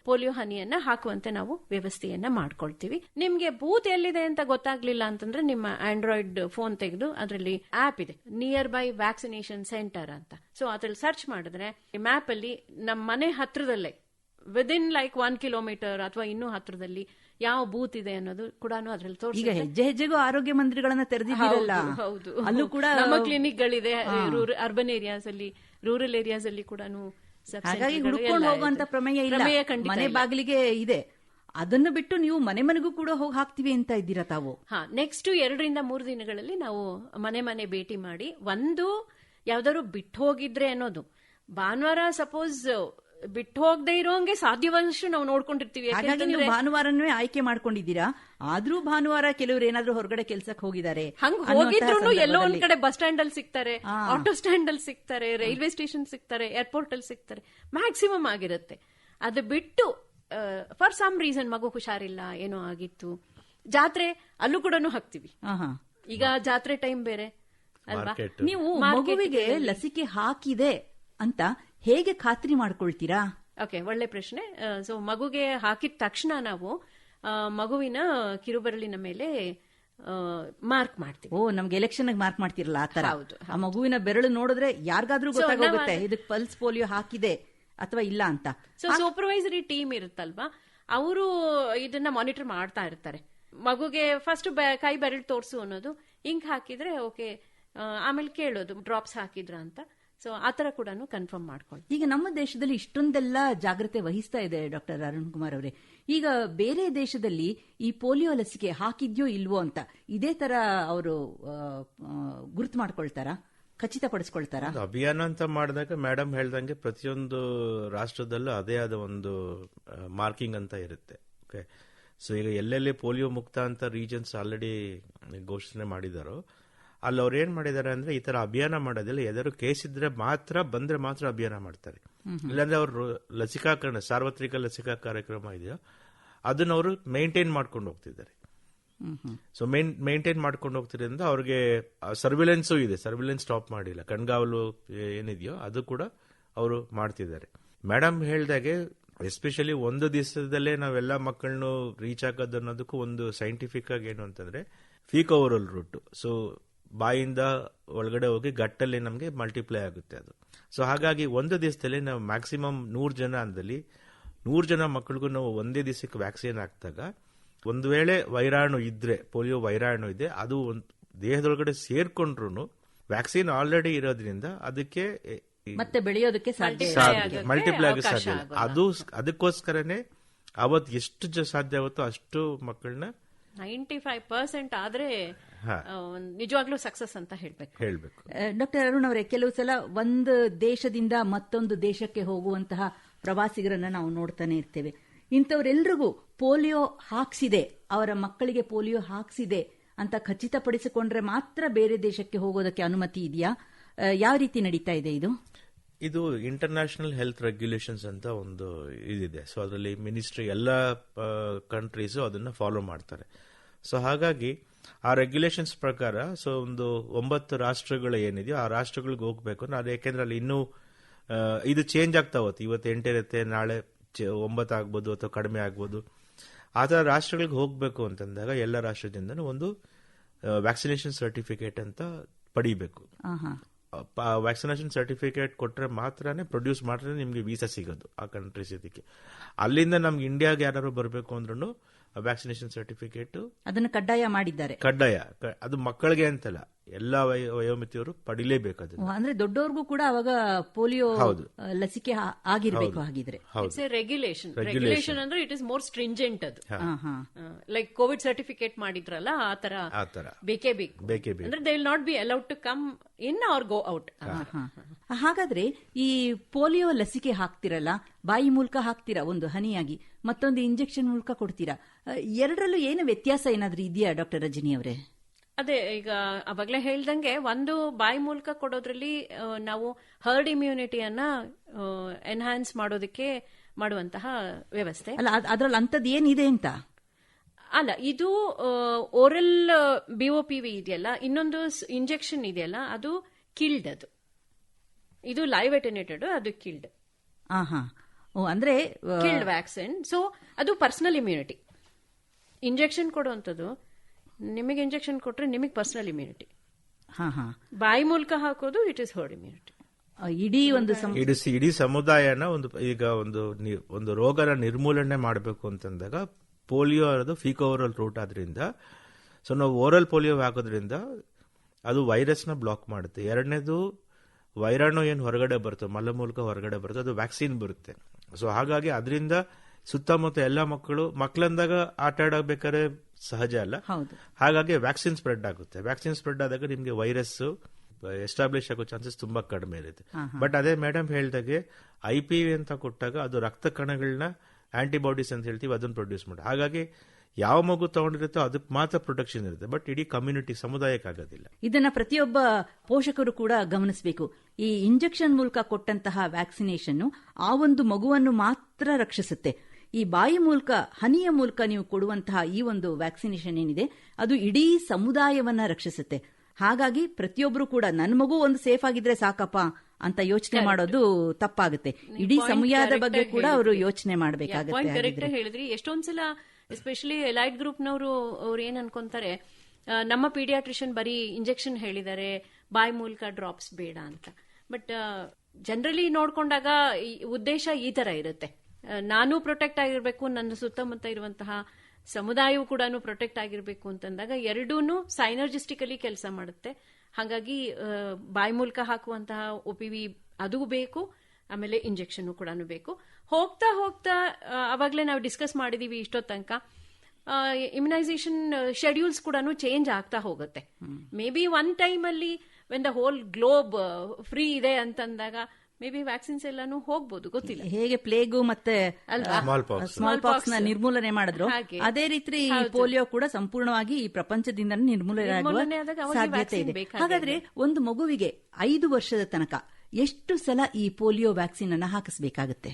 ಪೋಲಿಯೋ ಹನಿಯನ್ನ ಹಾಕುವಂತೆ ನಾವು ವ್ಯವಸ್ಥೆಯನ್ನ ಮಾಡ್ಕೊಳ್ತೀವಿ. ನಿಮ್ಗೆ ಬೂತ್ ಎಲ್ಲಿದೆ ಅಂತ ಗೊತ್ತಾಗ್ಲಿಲ್ಲ ಅಂತಂದ್ರೆ ನಿಮ್ಮ ಆಂಡ್ರಾಯ್ಡ್ ಫೋನ್ ತೆಗೆದು ಅದರಲ್ಲಿ ಆಪ್ ಇದೆ. ನಿಯರ್ ಬೈ ವ್ಯಾಕ್ಸಿನೇಷನ್ ಸೆಂಟರ್ ಅಂತ. ಸೊ ಅದ್ರಲ್ಲಿ ಸರ್ಚ್ ಮಾಡಿದ್ರೆ ಮ್ಯಾಪ್ ಅಲ್ಲಿ ನಮ್ಮ ಮನೆ ಹತ್ರದಲ್ಲೇ ವಿದಿನ್ ಲೈಕ್ ಒನ್ ಕಿಲೋಮೀಟರ್ ಅಥವಾ ಇನ್ನೂ ಹತ್ರದಲ್ಲಿ ಯಾವ ಬೂತ್ ಇದೆ ಅನ್ನೋದು ಕೂಡ ಅದ್ರಲ್ಲಿ ಈಗ ತೋರಿಸಿ ಹೆಜ್ಜೆ ಹೆಜ್ಜೆಗೂ ಆರೋಗ್ಯ ಮಂತ್ರಿಗಳನ್ನ ತೆರೆದಿದ್ದೀರಲ್ಲ. ಹೌದು ಅಲ್ಲೂ ಕೂಡ ನಮ್ಮ ಕ್ಲಿನಿಕ್ ಗಳಿದೆ ಅರ್ಬನ್ ಏರಿಯಾಸ್ ಅಲ್ಲಿ ರೂರಲ್ ಏರಿಯಾಸ್ ಅಲ್ಲಿ ಕೂಡ ಹಾಗಾಗಿ ಹುಡುಕೊಂಡು ಹೋಗುವಂತ ಪ್ರಮೇಯ ಇಲ್ಲ. ಮನೆ ಬಾಗಿಲಿಗೆ ಇದೆ. ಅದನ್ನು ಬಿಟ್ಟು ನೀವು ಮನೆ ಮನೆಗೂ ಕೂಡ ಹೋಗಿ ಹಾಕ್ತಿವಿ ಅಂತ ಇದ್ದೀರಾ ತಾವು? ಹಾ ನೆಕ್ಸ್ಟ್ ಎರಡರಿಂದ ಮೂರು ದಿನಗಳಲ್ಲಿ ನಾವು ಮನೆ ಮನೆ ಭೇಟಿ ಮಾಡಿ ಒಂದು ಯಾವ್ದಾದ್ರು ಬಿಟ್ಟು ಹೋಗಿದ್ರೆ ಅನ್ನೋದು. ಭಾನುವಾರ ಸಪೋಸ್ ಬಿಟ್ಟು ಹೋಗದೆ ಇರೋಂಗೆ ಸಾಧ್ಯವಾದಷ್ಟು ನಾವು ನೋಡ್ಕೊಂಡಿರ್ತೀವಿ. ಹಾಗಾಗಿ ನೀವು ಭಾನುವಾರನೇ ಆಯ್ಕೆ ಮಾಡ್ಕೊಂಡಿದ್ದೀರಾ? ಆದ್ರೂ ಭಾನುವಾರ ಕೆಲವರು ಏನಾದ್ರೂ ಹೊರಗಡೆ ಕೆಲ್ಸಕ್ಕೆ ಹೋಗಿದ್ದಾರೆ. ಹಂಗ ಹೋಗಿದ್ರು ಎಲ್ಲೋ ಒಂದ್ ಕಡೆ ಬಸ್ ಸ್ಟ್ಯಾಂಡ್ ಅಲ್ಲಿ ಸಿಗ್ತಾರೆ ಆಟೋ ಸ್ಟ್ಯಾಂಡ್ ಅಲ್ಲಿ ಸಿಗ್ತಾರೆ ರೈಲ್ವೆ ಸ್ಟೇಷನ್ ಸಿಗ್ತಾರೆ ಏರ್ಪೋರ್ಟ್ ಅಲ್ಲಿ ಸಿಗ್ತಾರೆ. ಮ್ಯಾಕ್ಸಿಮಮ್ ಆಗಿರುತ್ತೆ. ಅದು ಬಿಟ್ಟು ಫಾರ್ ಸಮ್ ರೀಸನ್ ಮಗು ಹುಷಾರಿಲ್ಲ ಏನೋ ಆಗಿತ್ತು. ಜಾತ್ರೆ ಅಲ್ಲೂ ಕೂಡ ಹಾಕ್ತಿವಿ. ಈಗ ಜಾತ್ರೆ ಟೈಮ್ ಬೇರೆ ಅಲ್ವಾ? ನೀವು ಮಗುವಿಗೆ ಲಸಿಕೆ ಹಾಕಿದೆ ಅಂತ ಹೇಗೆ ಖಾತ್ರಿ ಮಾಡ್ಕೊಳ್ತೀರಾ? ಓಕೆ ಒಳ್ಳೆ ಪ್ರಶ್ನೆ. ಸೊ ಮಗುಗೆ ಹಾಕಿದ ತಕ್ಷಣ ನಾವು ಮಗುವಿನ ಕಿರುಬರಳಿನ ಮೇಲೆ ಮಾರ್ಕ್ ಮಾಡ್ತೀವಿ. ಓ ನಮ್ಗೆ ಎಲೆಕ್ಷನ್ ಮಾರ್ಕ್ ಮಾಡ್ತಿರಲ್ಲ ಆ ತರ ಹೌದು, ಆ ಮಗುವಿನ ಬೆರಳು ನೋಡಿದ್ರೆ ಯಾರಿಗಾದ್ರೂ ಗೊತ್ತಾಗುತ್ತೆ ಇದಕ್ಕೆ ಪಲ್ಸ್ ಪೋಲಿಯೋ ಹಾಕಿದೆ ಅಥವಾ ಇಲ್ಲ ಅಂತ. ಸೊ ಸೂಪರ್ವೈಸರಿ ಟೀಮ್ ಇರುತ್ತಲ್ವಾ ಅವರು ಇದನ್ನ ಮಾನಿಟರ್ ಮಾಡ್ತಾ ಇರ್ತಾರೆ. ಮಗುಗೆ ಫಸ್ಟ್ ಕೈ ಬೆರಳು ತೋರಿಸು ಅನ್ನೋದು ಇಂಕ್ ಹಾಕಿದ್ರೆ ಓಕೆ ಆಮೇಲೆ ಕೇಳೋದು ಡ್ರಾಪ್ಸ್ ಹಾಕಿದ್ರ ಅಂತ. ಸೊ ಆತರ ಕೂಡ ಕನ್ಫರ್ಮ್ ಮಾಡ್ಕೊಳ್ಳಿ. ಈಗ ನಮ್ಮ ದೇಶದಲ್ಲಿ ಇಷ್ಟೊಂದೆಲ್ಲ ಜಾಗ್ರತೆ ವಹಿಸ್ತಾ ಇದೆ ಡಾಕ್ಟರ್ ಅರುಣ್ ಕುಮಾರ್ ಅವರೇ. ಈಗ ಬೇರೆ ದೇಶದಲ್ಲಿ ಈ ಪೋಲಿಯೋ ಲಸಿಕೆ ಹಾಕಿದ್ಯೋ ಇಲ್ವೋ ಅಂತ ಇದೇ ತರ ಅವರು ಗುರುತು ಮಾಡ್ಕೊಳ್ತಾರಾ? ಖಚಿತಪಡಿಸ್ಕೊಳ್ತಾರಾ? ಅಭಿಯಾನ ಅಂತ ಮಾಡಿದಾಗ ಮೇಡಮ್ ಹೇಳ್ದಂಗೆ ಪ್ರತಿಯೊಂದು ರಾಷ್ಟ್ರದಲ್ಲೂ ಅದೇ ಆದ ಒಂದು ಮಾರ್ಕಿಂಗ್ ಅಂತ ಇರುತ್ತೆ. ಓಕೆ ಸೊ ಈಗ ಎಲ್ಲೆಲ್ಲಿ ಪೋಲಿಯೋ ಮುಕ್ತ ಅಂತ ರೀಜನ್ಸ್ ಆಲ್ರೆಡಿ ಘೋಷಣೆ ಮಾಡಿದಾರೋ ಅಲ್ಲಿ ಅವ್ರು ಏನ್ ಮಾಡಿದ್ದಾರೆ ಅಂದ್ರೆ ಈ ತರ ಅಭಿಯಾನ ಮಾಡೋದಿಲ್ಲ. ಎದುರು ಕೇಸ್ ಇದ್ರೆ ಮಾತ್ರ ಬಂದ್ರೆ ಮಾತ್ರ ಅಭಿಯಾನ ಮಾಡ್ತಾರೆ. ಇಲ್ಲಾಂದ್ರೆ ಅವರು ಲಸಿಕಾಕರಣ ಸಾರ್ವತ್ರಿಕ ಲಸಿಕಾ ಕಾರ್ಯಕ್ರಮ ಇದೆಯೋ ಅದನ್ನ ಅವರು ಮೇಂಟೈನ್ ಮಾಡ್ಕೊಂಡು ಹೋಗ್ತಿದ್ದಾರೆ. ಸೊ ಮೇನ್ ಮೇಂಟೈನ್ ಮಾಡ್ಕೊಂಡು ಹೋಗ್ತಿರೋದ್ರಿಂದ ಅವ್ರಿಗೆ ಸರ್ವಿಲೆನ್ಸು ಇದೆ. ಸರ್ವಿಲೆನ್ಸ್ ಸ್ಟಾಪ್ ಮಾಡಿಲ್ಲ. ಕಣ್ಗಾವಲು ಏನಿದೆಯೋ ಅದು ಕೂಡ ಅವರು ಮಾಡ್ತಿದ್ದಾರೆ. ಮೇಡಮ್ ಹೇಳ್ದಾಗೆ ಎಸ್ಪೆಷಲಿ ಒಂದು ದಿವಸದಲ್ಲೇ ನಾವೆಲ್ಲ ಮಕ್ಕಳನ್ನು ರೀಚ್ ಆಗೋದು ಅನ್ನೋದಕ್ಕೂ ಒಂದು ಸೈಂಟಿಫಿಕ್ ಆಗಿ ಏನು ಅಂತಂದ್ರೆ ಫೀಕ್ ಓವರಲ್ ರೂಟ್ ಸೊ ಬಾಯಿಂದ ಒಳಗಡೆ ಹೋಗಿ ಗಟ್ಟಲ್ಲಿ ನಮಗೆ ಮಲ್ಟಿಪ್ಲೈ ಆಗುತ್ತೆ ಅದು ಸೊ ಹಾಗಾಗಿ ಒಂದು ದಿವಸದಲ್ಲಿ ನಾವು ಮ್ಯಾಕ್ಸಿಮಮ್ ನೂರು ಜನ ಅಂದಲ್ಲಿ ನೂರು ಜನ ಮಕ್ಕಳಿಗೂ ನಾವು ಒಂದೇ ದಿವಸಕ್ಕೆ ವ್ಯಾಕ್ಸಿನ್ ಹಾಕಿದಾಗ ಒಂದು ವೇಳೆ ವೈರಾಣು ಇದ್ರೆ ಪೋಲಿಯೋ ವೈರಾಣು ಇದೆ ಅದು ಒಂದು ದೇಹದೊಳಗಡೆ ಸೇರ್ಕೊಂಡ್ರು ವ್ಯಾಕ್ಸಿನ್ ಆಲ್ರೆಡಿ ಇರೋದ್ರಿಂದ ಅದಕ್ಕೆ ಮತ್ತೆ ಬೆಳೆಯೋದಕ್ಕೆ ಸಾಧ್ಯ. ಮಲ್ಟಿಪ್ಲೈ ಆಗಿ ಸಾಧ್ಯ. ಅದು ಅದಕ್ಕೋಸ್ಕರನೇ ಅವತ್ತು ಎಷ್ಟು ಸಾಧ್ಯ ಆಗುತ್ತೋ ಅಷ್ಟು ಮಕ್ಕಳನ್ನ ನೈಂಟಿ ಫೈವ್ ಪರ್ಸೆಂಟ್ ಆದ್ರೆ ನಿಜವಾಗ್ಲೂ ಸಕ್ಸಸ್ ಅಂತ ಹೇಳ್ಬೇಕು. ಹೇಳ್ಬೇಕು. ಡಾಕ್ಟರ್ ಅರುಣ್ ಅವರೇ ಕೆಲವು ಸಲ ಒಂದು ದೇಶದಿಂದ ಮತ್ತೊಂದು ದೇಶಕ್ಕೆ ಹೋಗುವಂತಹ ಪ್ರವಾಸಿಗರನ್ನ ನಾವು ನೋಡ್ತಾನೆ ಇರ್ತೇವೆ. ಇಂಥವರೆಲ್ರಿಗೂ ಪೋಲಿಯೋ ಹಾಕ್ಸಿದೆ ಅವರ ಮಕ್ಕಳಿಗೆ ಪೋಲಿಯೋ ಹಾಕ್ಸಿದೆ ಅಂತ ಖಚಿತಪಡಿಸಿಕೊಂಡ್ರೆ ಮಾತ್ರ ಬೇರೆ ದೇಶಕ್ಕೆ ಹೋಗೋದಕ್ಕೆ ಅನುಮತಿ ಇದೆಯಾ? ಯಾವ ರೀತಿ ನಡೀತಾ ಇದೆ ಇದು? ಇದು ಇಂಟರ್ನ್ಯಾಷನಲ್ ಹೆಲ್ತ್ ರೆಗ್ಯುಲೇಷನ್ಸ್ ಅಂತ ಒಂದು ಇದಿದೆ. ಸೊ ಅದರಲ್ಲಿ ಮಿನಿಸ್ಟ್ರಿ ಎಲ್ಲ ಕಂಟ್ರೀಸು ಅದನ್ನ ಫಾಲೋ ಮಾಡ್ತಾರೆ. ಸೊ ಹಾಗಾಗಿ ಆ ರೆಗ್ಯುಲೇಷನ್ಸ್ ಪ್ರಕಾರ ಸೊ ಒಂದು ಒಂಬತ್ತು ರಾಷ್ಟ್ರಗಳು ಏನಿದೆಯೋ ಆ ರಾಷ್ಟ್ರಗಳಿಗೆ ಹೋಗ್ಬೇಕು ಅದು ಯಾಕೆಂದ್ರೆ ಅಲ್ಲಿ ಇನ್ನೂ ಇದು ಚೇಂಜ್ ಆಗ್ತಾ ಹೋಗುತ್ತೆ. ಇವತ್ತು ಎಂಟಿರುತ್ತೆ ನಾಳೆ ಒಂಬತ್ತು ಆಗ್ಬೋದು ಅಥವಾ ಕಡಿಮೆ ಆಗ್ಬೋದು. ಆ ಥರ ರಾಷ್ಟ್ರಗಳಿಗೆ ಹೋಗಬೇಕು ಅಂತಂದಾಗ ಎಲ್ಲ ರಾಷ್ಟ್ರದಿಂದನೂ ಒಂದು ವ್ಯಾಕ್ಸಿನೇಷನ್ ಸರ್ಟಿಫಿಕೇಟ್ ಅಂತ ಪಡಿಬೇಕು. ವ್ಯಾಕ್ಸಿನೇಷನ್ ಸರ್ಟಿಫಿಕೇಟ್ ಕೊಟ್ಟರೆ ಮಾತ್ರನೇ ಪ್ರೊಡ್ಯೂಸ್ ಮಾಡಿದ್ರೆ ನಿಮಗೆ ವೀಸಾ ಸಿಗೋದು ಆ ಕಂಟ್ರೀಸ್ ಇದಕ್ಕೆ ಅಲ್ಲಿಂದ ನಮ್ಗೆ ಇಂಡಿಯಾಗೆ ಯಾರು ಬರಬೇಕು ಅಂದ್ರೂ ವ್ಯಾಕ್ಸಿನೇಷನ್ ಸರ್ಟಿಫಿಕೇಟ್ ಅದನ್ನು ಕಡ್ಡಾಯ ಮಾಡಿದ್ದಾರೆ. ಕಡ್ಡಾಯ. ಅದು ಮಕ್ಕಳಿಗೆ ಅಂತಲ್ಲ. ಎಲ್ಲ ವಯ- ವಯೋಮಿತಿಯವರು ಪಡಿಲೇಬೇಕು ಅಂದ್ರೆ ದೊಡ್ಡವರಿಗೂ ಕೂಡ ಅವಾಗ ಪೋಲಿಯೋ ಲಸಿಕೆ ಆಗಿರಬೇಕು ಹಾಗಿದ್ರೆ. ಇಟ್ಸ್ ಎ ರೆಗ್ಯುಲೇಷನ್ ರೆಗ್ಯುಲೇಷನ್ ಅಂದ್ರೆ ಇಟ್ ಇಸ್ ಮೋರ್ ಸ್ಟ್ರಿಂಜೆಂಟ್ ಅದು. ಲೈಕ್ ಕೋವಿಡ್ ಸರ್ಟಿಫಿಕೇಟ್ ಮಾಡಿದ್ರಲ್ಲ ಆ ತರ ಆ ತರ. ಬೇಕೇ ಬೇಕು. ಬೇಕೇ ಬೇಕು. ಅಂದ್ರೆ they will not be allowed to come in or go out. ಹಾಗಾದ್ರೆ ಈ ಪೋಲಿಯೋ ಲಸಿಕೆ ಹಾಕ್ತಿರಲ್ಲ ಬಾಯಿ ಮೂಲಕ ಹಾಕ್ತೀರಾ ಒಂದು ಹನಿಯಾಗಿ ಮತ್ತೊಂದು ಇಂಜೆಕ್ಷನ್ ಮೂಲಕ ಕೊಡ್ತೀರಾ? ಎರಡರಲ್ಲೂ ಏನು ವ್ಯತ್ಯಾಸ ಏನಾದ್ರೂ ಇದೆಯಾ ಡಾಕ್ಟರ್ ರಜನಿ ಅವರೇ? ಅದೇ ಈಗ ಅವಾಗ್ಲೇ ಹೇಳ್ದಂಗೆ ಒಂದು ಬಾಯಿ ಮೂಲಕ ಕೊಡೋದ್ರಲ್ಲಿ ನಾವು ಹರ್ಡ್ ಇಮ್ಯುನಿಟಿಯನ್ನ ಎನ್ಹಾನ್ಸ್ ಮಾಡೋದಕ್ಕೆ ಮಾಡುವಂತಹ ವ್ಯವಸ್ಥೆ. ಅಲ್ಲ ಅದ್- ಅದ್ರಲ್ಲಿ ಅಂಥದ್ದು ಏನಿದೆ ಅಂತ? ಅಲ್ಲ ಇದು ಓರಲ್ ಬಿಒಪಿವಿ ಇದೆಯಲ್ಲ ಇನ್ನೊಂದು ಇಂಜೆಕ್ಷನ್ ಇದೆಯಲ್ಲ ಅದು ಕಿಲ್ಡ್ ಅದು. ಇದು ಲೈವ್ ಅಟೆನೇಟೆಡ್ ಅದು ಕಿಲ್ಡ್ ಅಂದ್ರೆ ಕಿಲ್ಡ್ ವ್ಯಾಕ್ಸಿನ್ ಸೊ ಅದು ಪರ್ಸನಲ್ ಇಮ್ಯುನಿಟಿ ಇಂಜೆಕ್ಷನ್ ಕೊಡುವಂಥದ್ದು ನಿಮಗೆ ಇಂಜೆಕ್ಷನ್ ಕೊಟ್ರೆ ನಿಮಗೆ ಪರ್ಸನಲ್ ಇಮ್ಯುನಿಟಿ ಹಾ ಹಾ. ಬಾಯಿ ಮೂಲಕ ಹಾಕೋದು ಇಟ್ ಇಸ್ ಹರ್ಡ್ ಇಮ್ಯುನಿಟಿ ಇಡೀ ಒಂದು ಇಡೀ ಸಮುದಾಯನ ಒಂದು ಈಗ ಒಂದು ಒಂದು ರೋಗನ ನಿರ್ಮೂಲನೆ ಮಾಡಬೇಕು ಅಂತಂದಾಗ ಪೋಲಿಯೋ ಅನ್ನೋದು ಫೀಕೋವರಲ್ ರೂಟ್ ಆದ್ರಿಂದ ಸೊ ನಾವು ಓರಲ್ ಪೋಲಿಯೋ ಹಾಕೋದ್ರಿಂದ ಅದು ವೈರಸ್ನ ಬ್ಲಾಕ್ ಮಾಡುತ್ತೆ. ಎರಡನೇದು ವೈರಾಣು ಏನು ಹೊರಗಡೆ ಬರುತ್ತೆ ಮಲ ಮೂಲಕ ಹೊರಗಡೆ ಬರುತ್ತೆ ಅದು ವ್ಯಾಕ್ಸಿನ್ ಬರುತ್ತೆ. ಸೊ ಹಾಗಾಗಿ ಅದರಿಂದ ಸುತ್ತಮುತ್ತ ಎಲ್ಲ ಮಕ್ಕಳು ಮಕ್ಕಳಂದಾಗ ಆಟ ಆಡಬೇಕಾದ್ರೆ ಸಹಜ ಅಲ್ಲ. ಹಾಗಾಗಿ ವ್ಯಾಕ್ಸಿನ್ ಸ್ಪ್ರೆಡ್ ಆಗುತ್ತೆ. ವ್ಯಾಕ್ಸಿನ್ ಸ್ಪ್ರೆಡ್ ಆದಾಗ ನಿಮಗೆ ವೈರಸ್ ಎಸ್ಟಾಬ್ಲಿಷ್ ಆಗೋ ಚಾನ್ಸಸ್ ತುಂಬಾ ಕಡಿಮೆ ಇರುತ್ತೆ. ಬಟ್ ಅದೇ ಮೇಡಮ್ ಹೇಳ್ದಾಗೆ ಐ ಪಿ ವಿ ಅಂತ ಕೊಟ್ಟಾಗ ಅದು ರಕ್ತ ಕಣಗಳನ್ನ ಆಂಟಿಬಾಡೀಸ್ ಅಂತ ಹೇಳ್ತೀವಿ ಅದನ್ನ ಪ್ರೊಡ್ಯೂಸ್ ಮಾಡಿ. ಹಾಗಾಗಿ ಯಾವ ಮಗು ತಗೊಂಡಿರುತ್ತೋ ಅದಕ್ಕೆ ಮಾತ್ರ ಪ್ರೊಟೆಕ್ಷನ್ ಇರುತ್ತೆ. ಬಟ್ ಇಡೀ ಕಮ್ಯುನಿಟಿ ಸಮುದಾಯಕ್ಕೆ ಆಗೋದಿಲ್ಲ. ಇದನ್ನ ಪ್ರತಿಯೊಬ್ಬ ಪೋಷಕರು ಕೂಡ ಗಮನಿಸಬೇಕು. ಈ ಇಂಜೆಕ್ಷನ್ ಮೂಲಕ ಕೊಟ್ಟಂತಹ ವ್ಯಾಕ್ಸಿನೇಷನ್ ಆ ಒಂದು ಮಗುವನ್ನು ಮಾತ್ರ ರಕ್ಷಿಸುತ್ತೆ. ಈ ಬಾಯಿ ಮೂಲಕ ಹನಿಯ ಮೂಲಕ ನೀವು ಕೊಡುವಂತಹ ಈ ಒಂದು ವ್ಯಾಕ್ಸಿನೇಷನ್ ಏನಿದೆ ಅದು ಇಡೀ ಸಮುದಾಯವನ್ನ ರಕ್ಷಿಸುತ್ತೆ. ಹಾಗಾಗಿ ಪ್ರತಿಯೊಬ್ಬರು ಕೂಡ ನನ್ನ ಮಗು ಒಂದು ಸೇಫ್ ಆಗಿದ್ರೆ ಸಾಕಪ್ಪ ಅಂತ ಯೋಚನೆ ಮಾಡೋದು ತಪ್ಪಾಗುತ್ತೆ. ಇಡೀ ಸಮಯದ ಬಗ್ಗೆ ಕೂಡ ಅವರು ಯೋಚನೆ ಮಾಡಬೇಕಾಗುತ್ತೆ ಕರೆಕ್ಟ್ ಹೇಳಿದ್ರಿ. ಎಷ್ಟೊಂದ್ಸಲ ಎಸ್ಪೆಷಲಿ ಎಲೈಟ್ ಗ್ರೂಪ್ನವರು ಅವ್ರು ಏನ್ ಅನ್ಕೊಂತಾರೆ ನಮ್ಮ ಪೀಡಿಯಾಟ್ರಿಷಿಯನ್ ಬರೀ ಇಂಜೆಕ್ಷನ್ ಹೇಳಿದ್ದಾರೆ ಬಾಯಿ ಮೂಲಕ ಡ್ರಾಪ್ಸ್ ಬೇಡ ಅಂತ. ಬಟ್ ಜನರಲಿ ನೋಡ್ಕೊಂಡಾಗ ಉದ್ದೇಶ ಈ ತರ ಇರುತ್ತೆ. ನಾನು ಪ್ರೊಟೆಕ್ಟ್ ಆಗಿರ್ಬೇಕು ನನ್ನ ಸುತ್ತಮುತ್ತ ಇರುವಂತಹ ಸಮುದಾಯವು ಕೂಡ ಪ್ರೊಟೆಕ್ಟ್ ಆಗಿರ್ಬೇಕು ಅಂತಂದಾಗ ಎರಡೂನು ಸೈನರ್ಜಿಸ್ಟಿಕಲಿ ಕೆಲಸ ಮಾಡುತ್ತೆ. ಹಾಗಾಗಿ ಬಾಯಿ ಮೂಲಕ ಹಾಕುವಂತಹ ಒಪಿವಿ ಅದು ಬೇಕು ಆಮೇಲೆ ಇಂಜೆಕ್ಷನ್ ಕೂಡ ಬೇಕು. ಹೋಗ್ತಾ ಹೋಗ್ತಾ ಅವಾಗಲೇ ನಾವು ಡಿಸ್ಕಸ್ ಮಾಡಿದೀವಿ ಇಷ್ಟೋ ತನಕ ಇಮ್ಯುನೈಸೇಷನ್ ಶೆಡ್ಯೂಲ್ಸ್ ಕೂಡ ಚೇಂಜ್ ಆಗ್ತಾ ಹೋಗುತ್ತೆ. ಮೇ ಬಿ ಒನ್ ಟೈಮ್ ಅಲ್ಲಿ when the whole globe free ಇದೆ ಅಂತಂದಾಗ ಮೇ ಬಿ ವ್ಯಾಕ್ಸಿನ್ಸ್ ಎಲ್ಲಾನು ಹೋಗ್ಬೋದು ಗೊತ್ತಿಲ್ಲ. ಹೇಗೆ ಪ್ಲೇಗು ಮತ್ತೆ ಅಲ್ವಾ? ಸ್ಮಾಲ್ ಪಾಕ್ಸ್ನ ನಿರ್ಮೂಲನೆ ಮಾಡಿದ್ರು. ಅದೇ ರೀತಿ ಈ ಪೋಲಿಯೋ ಕೂಡ ಸಂಪೂರ್ಣವಾಗಿ ಈ ಪ್ರಪಂಚದಿಂದ ನಿರ್ಮೂಲನೆ ಸಾಧ್ಯತೆ ಇದೆ. ಹಾಗಾದ್ರೆ ಒಂದು ಮಗುವಿಗೆ ಐದು ವರ್ಷದ ತನಕ ಎಷ್ಟು ಸಲ ಈ ಪೋಲಿಯೋ ವ್ಯಾಕ್ಸಿನ್ ಅನ್ನ ಹಾಕಿಸಬೇಕಾಗುತ್ತೆ?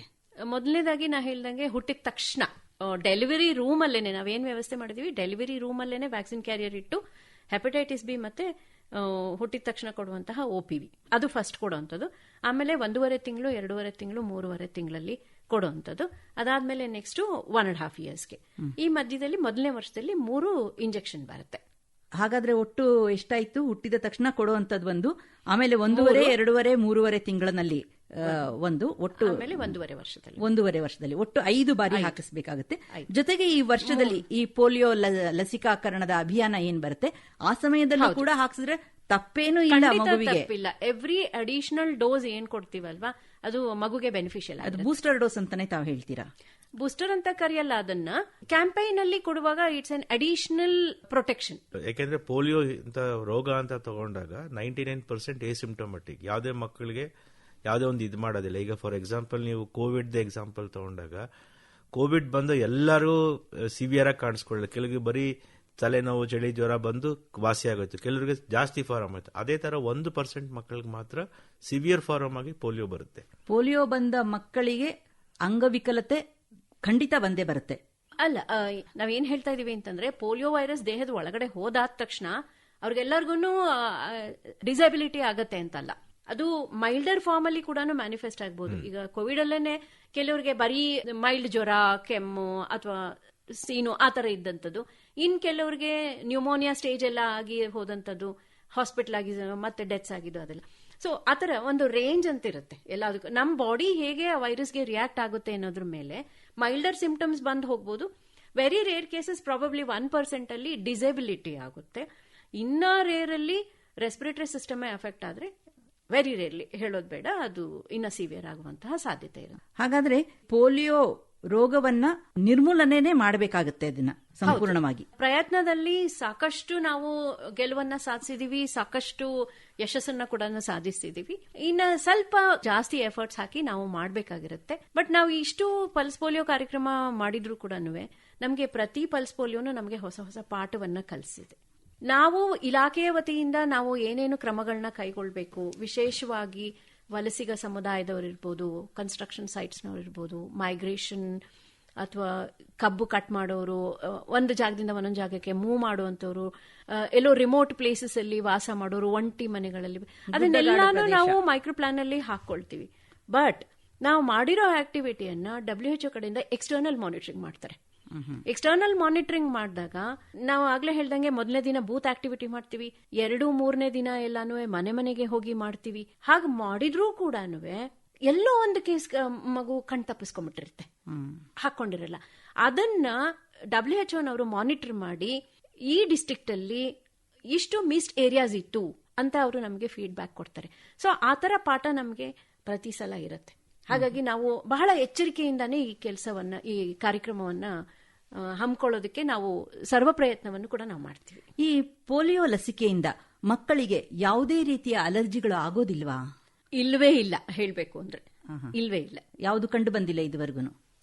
ಮೊದಲನೇದಾಗಿ ನಾ ಹೇಳ್ದಂಗೆ ಹುಟ್ಟಿದ ತಕ್ಷಣ ಡೆಲಿವರಿ ರೂಮ್ ಅಲ್ಲೇನೆ ನಾವೇನ್ ವ್ಯವಸ್ಥೆ ಮಾಡಿದೀವಿ? ಡೆಲಿವರಿ ರೂಮ್ ಅಲ್ಲೇನೆ ವ್ಯಾಕ್ಸಿನ್ ಕ್ಯಾರಿಯರ್ ಇಟ್ಟು ಹೆಪಟೈಟಿಸ್ ಬಿ ಮತ್ತೆ ಹುಟ್ಟಿದ ತಕ್ಷಣ ಕೊಡುವಂತಹ ಒ ಪಿ ವಿ. ಅದು ಫಸ್ಟ್ ಕೊಡುವಂಥದ್ದು. ಆಮೇಲೆ ಒಂದೂವರೆ ತಿಂಗಳು ಎರಡೂವರೆ ತಿಂಗಳು ಮೂರುವರೆ ತಿಂಗಳಲ್ಲಿ ಕೊಡುವಂಥದ್ದು. ಅದಾದ್ಮೇಲೆ ನೆಕ್ಸ್ಟ್ ಒನ್ ಅಂಡ್ ಹಾಫ್ ಇಯರ್ಸ್ಗೆ ಈ ಮಧ್ಯದಲ್ಲಿ ಮೊದಲನೇ ವರ್ಷದಲ್ಲಿ ಮೂರು ಇಂಜೆಕ್ಷನ್ ಬರುತ್ತೆ. ಹಾಗಾದ್ರೆ ಒಟ್ಟು ಎಷ್ಟಾಯ್ತು? ಹುಟ್ಟಿದ ತಕ್ಷಣ ಕೊಡುವಂತದ್ದು ಒಂದು ಆಮೇಲೆ ಒಂದೂವರೆ ಎರಡೂವರೆ ಮೂರುವರೆ ತಿಂಗಳಿನಲ್ಲಿ ಆ, ಒಂದು ಒಟ್ಟು ಒಂದೂವರೆ ವರ್ಷದಲ್ಲಿ. ಒಂದೂವರೆ ವರ್ಷದಲ್ಲಿ. ಒಟ್ಟು ಐದು ಬಾರಿ ಹಾಕಿಸಬೇಕಾಗುತ್ತೆ. ಜೊತೆಗೆ ಈ ವರ್ಷದಲ್ಲಿ ಈ ಪೋಲಿಯೋ ಲಸಿಕಾಕರಣದ ಅಭಿಯಾನ ಏನ್ ಬರುತ್ತೆ? ಆ ಸಮಯದಲ್ಲೂ ಕೂಡ ಹಾಕಿಸಿದ್ರೆ ತಪ್ಪೇನು ಇಲ್ಲ ಮಗುವಿಗೆ. ಇಲ್ಲ ಎವ್ರಿ ಅಡಿಷನಲ್ ಡೋಸ್ ಏನ್ ಕೊಡ್ತೀವಲ್ವಾ? ಅದು ಮಗುಗೆ ಬೆನಿಫಿಷಿಯಲ್ ಅದು ಬೂಸ್ಟರ್ ಡೋಸ್ ಅಂತಾನೆ ತಾವು ಹೇಳ್ತೀರಾ? ಬೂಸ್ಟರ್ ಅಂತ ಕರೆಯಲ್ಲ ಅದನ್ನ. ಕ್ಯಾಂಪೈನ್ ಅಲ್ಲಿ ಕೊಡುವಾಗ ಇಟ್ಸ್ ಅನ್ ಅಡಿಷನಲ್ ಪ್ರೊಟೆಕ್ಷನ್ ಯಾಕೆಂದ್ರೆ ಪೋಲಿಯೋ ಅಂತ ರೋಗ ಅಂತ ತಗೊಂಡಾಗ ನೈಂಟಿ ನೈನ್ ಪರ್ಸೆಂಟ್ ಸಿಂಪ್ಟೊಮೆಟಿಕ್ ಯಾವುದೇ ಮಕ್ಕಳಿಗೆ ಯಾವುದೇ ಒಂದು ಇದು ಮಾಡೋದಿಲ್ಲ. ಈಗ ಫಾರ್ ಎಕ್ಸಾಂಪಲ್ ನೀವು ಕೋವಿಡ್ ಎಕ್ಸಾಂಪಲ್ ತಗೊಂಡಾಗ ಕೋವಿಡ್ ಬಂದು ಎಲ್ಲರೂ ಸಿವಿಯರ್ ಆಗಿ ಕಾಣಿಸ್ಕೊಳ್ಳಿ ಕೆಲವರಿಗೆ ಬರೀ ತಲೆನೋವು ಚಳಿ ಜ್ವರ ಬಂದು ವಾಸಿ ಆಗೋಯ್ತು. ಕೆಲವರಿಗೆ ಜಾಸ್ತಿ ಫಾರಮ್ ಆಯ್ತು. ಅದೇ ತರ ಒಂದು ಪರ್ಸೆಂಟ್ ಮಕ್ಕಳಿಗೆ ಮಾತ್ರ ಸಿವಿಯರ್ ಫಾರಮ್ ಆಗಿ ಪೋಲಿಯೋ ಬರುತ್ತೆ. ಪೋಲಿಯೋ ಬಂದ ಮಕ್ಕಳಿಗೆ ಅಂಗವಿಕಲತೆ ಖಂಡಿತ ಬಂದೇ ಬರುತ್ತೆ. ಅಲ್ಲ ನಾವೇನ್ ಹೇಳ್ತಾ ಇದೀವಿ ಅಂತಂದ್ರೆ ಪೋಲಿಯೋ ವೈರಸ್ ದೇಹದ ಒಳಗಡೆ ಹೋದಾದ ತಕ್ಷಣ ಅವ್ರಿಗೆಲ್ಲರಿಗೂ ಡಿಸಬಿಲಿಟಿ ಆಗತ್ತೆ ಅಂತಲ್ಲ. ಅದು ಮೈಲ್ಡರ್ ಫಾರ್ಮ್ ಅಲ್ಲಿ ಕೂಡ ಮ್ಯಾನಿಫೆಸ್ಟ್ ಆಗ್ಬೋದು. ಈಗ ಕೋವಿಡ್ ಅಲ್ಲೇನೆ ಕೆಲವರಿಗೆ ಬರೀ ಮೈಲ್ಡ್ ಜ್ವರ ಕೆಮ್ಮು ಅಥವಾ ಸೀನು ಆ ತರ ಇದ್ದಂಥದ್ದು. ಇನ್ ಕೆಲವರಿಗೆ ನ್ಯೂಮೋನಿಯಾ ಸ್ಟೇಜ್ ಎಲ್ಲ ಆಗಿ ಹೋದಂಥದ್ದು ಹಾಸ್ಪಿಟಲ್ ಆಗಿ ಮತ್ತೆ ಡೆತ್ಸ್ ಆಗಿದ್ದು ಅದೆಲ್ಲ. ಸೊ ಆ ತರ ಒಂದು ರೇಂಜ್ ಅಂತ ಇರುತ್ತೆ ಎಲ್ಲದಕ್ಕೂ. ನಮ್ಮ ಬಾಡಿ ಹೇಗೆ ಆ ವೈರಸ್ಗೆ ರಿಯಾಕ್ಟ್ ಆಗುತ್ತೆ ಅನ್ನೋದ್ರ ಮೇಲೆ ಮೈಲ್ಡರ್ ಸಿಂಪ್ಟಮ್ಸ್ ಬಂದ್ ಹೋಗ್ಬೋದು. Very rare cases probably one percent ಅಲ್ಲಿ ಡಿಸೇಬಿಲಿಟಿ ಆಗುತ್ತೆ. ಇನ್ನ ರೇರ್ ಅಲ್ಲಿ ರೆಸ್ಪಿರೇಟರಿ ಸಿಸ್ಟಮೇ ಅಫೆಕ್ಟ್ ಆದ್ರೆ ವೆರಿ ರೇರ್ಲಿ ಹೇಳೋದು ಬೇಡ. ಅದು ಇನ್ನ ಸಿವಿಯರ್ ಆಗುವಂತಹ ಸಾಧ್ಯತೆ ಇದೆ ಹಾಗಾದ್ರೆ ಪೋಲಿಯೋ ರೋಗವನ್ನ ನಿರ್ಮೂಲನೆ ಮಾಡಬೇಕಾಗುತ್ತೆ ಅದನ್ನ ಸಂಪೂರ್ಣವಾಗಿ. ಪ್ರಯತ್ನದಲ್ಲಿ ಸಾಕಷ್ಟು ನಾವು ಗೆಲುವನ್ನ ಸಾಧಿಸಿದೀವಿ ಸಾಕಷ್ಟು ಯಶಸ್ಸನ್ನ ಕೂಡ ಸಾಧಿಸಿದೀವಿ ಇನ್ನ ಸ್ವಲ್ಪ ಜಾಸ್ತಿ ಎಫರ್ಟ್ಸ್ ಹಾಕಿ ನಾವು ಮಾಡಬೇಕಾಗಿರುತ್ತೆ. ಬಟ್ ನಾವು ಇಷ್ಟು ಪಲ್ಸ್ ಪೋಲಿಯೋ ಕಾರ್ಯಕ್ರಮ ಮಾಡಿದ್ರು ಕೂಡ ನಮಗೆ ಪ್ರತಿ ಪಲ್ಸ್ ಪೋಲಿಯೋನು ನಮಗೆ ಹೊಸ ಹೊಸ ಪಾಠವನ್ನ ಕಲಿಸಿದೆ. ನಾವು ಇಲಾಖೆಯ ವತಿಯಿಂದ ನಾವು ಏನೇನು ಕ್ರಮಗಳನ್ನ ಕೈಗೊಳ್ಬೇಕು? ವಿಶೇಷವಾಗಿ ವಲಸಿಗ ಸಮುದಾಯದವರಿರ್ಬೋದು ಕನ್ಸ್ಟ್ರಕ್ಷನ್ ಸೈಟ್ಸ್ನವ್ರು ಇರ್ಬೋದು ಮೈಗ್ರೇಷನ್ ಅಥವಾ ಕಬ್ಬು ಕಟ್ ಮಾಡೋರು ಒಂದು ಜಾಗದಿಂದ ಒಂದೊಂದು ಜಾಗಕ್ಕೆ ಮೂವ್ ಮಾಡುವಂಥವ್ರು ಎಲ್ಲೋ ರಿಮೋಟ್ ಪ್ಲೇಸಸ್ ಅಲ್ಲಿ ವಾಸ ಮಾಡೋರು ಒಂಟಿ ಮನೆಗಳಲ್ಲಿ. ಅದನ್ನೆಲ್ಲಾನು ನಾವು ಮೈಕ್ರೋ ಪ್ಲಾನ್ ಅಲ್ಲಿ ಹಾಕೊಳ್ತೀವಿ ಬಟ್ ನಾವು ಮಾಡಿರೋ ಆಕ್ಟಿವಿಟಿಯನ್ನ ಡಬ್ಲ್ಯೂ ಎಚ್ ಕಡೆಯಿಂದ ಎಕ್ಸ್ಟರ್ನಲ್ ಮಾನಿಟರಿಂಗ್ ಮಾಡ್ತಾರೆ. ಎಕ್ಸ್ಟರ್ನಲ್ ಮಾನಿಟರಿಂಗ್ ಮಾಡಿದಾಗ ನಾವು ಆಗ್ಲೇ ಹೇಳ್ದಂಗೆ ಮೊದಲನೇ ದಿನ ಬೂತ್ ಆಕ್ಟಿವಿಟಿ ಮಾಡ್ತೀವಿ, ಎರಡು ಮೂರನೇ ದಿನ ಎಲ್ಲಾನು ಮನೆ ಮನೆಗೆ ಹೋಗಿ ಮಾಡ್ತೀವಿ. ಹಾಗೆ ಮಾಡಿದ್ರೂ ಕೂಡ ಎಲ್ಲೋ ಒಂದು ಕೇಸ್ ಮಗು ಕಣ್ ತಪ್ಪಿಸ್ಕೊಂಡ್ಬಿಟ್ಟಿರುತ್ತೆ. ಹಾಕೊಂಡಿರಲ್ಲ ಅದನ್ನ ಡಬ್ಲ್ಯೂ ಎಚ್ ಅವರು ಮಾನಿಟರ್ ಮಾಡಿ ಈ ಡಿಸ್ಟ್ರಿಕ್ಟ್ ಅಲ್ಲಿ ಇಷ್ಟು ಮಿಸ್ಡ್ ಏರಿಯಾಸ್ ಇತ್ತು ಅಂತ ಅವರು ನಮಗೆ ಫೀಡ್ಬ್ಯಾಕ್ ಕೊಡ್ತಾರೆ. ಸೊ ಆ ತರ ಪಾಠ ನಮಗೆ ಪ್ರತಿ ಸಲ ಇರುತ್ತೆ. ಹಾಗಾಗಿ ನಾವು ಬಹಳ ಎಚ್ಚರಿಕೆಯಿಂದಾನೇ ಈ ಕೆಲಸವನ್ನ, ಈ ಕಾರ್ಯಕ್ರಮವನ್ನ ಹಮ್ಮಿಕೊಳ್ಳೋದಕ್ಕೆ ನಾವು ಸರ್ವ ಪ್ರಯತ್ನವನ್ನು ಕೂಡ ನಾವು ಮಾಡ್ತೀವಿ. ಈ ಪೋಲಿಯೋ ಲಸಿಕೆಯಿಂದ ಮಕ್ಕಳಿಗೆ ಯಾವುದೇ ರೀತಿಯ ಅಲರ್ಜಿಗಳು ಆಗೋದಿಲ್ವಾ? ಇಲ್ವೇ ಇಲ್ಲ ಹೇಳಬೇಕು ಅಂದ್ರೆ. ಇಲ್ವೇ ಇಲ್ಲ. ಯಾವುದು ಕಂಡು ಬಂದಿಲ್ಲ ಇದುವರೆಗೂ?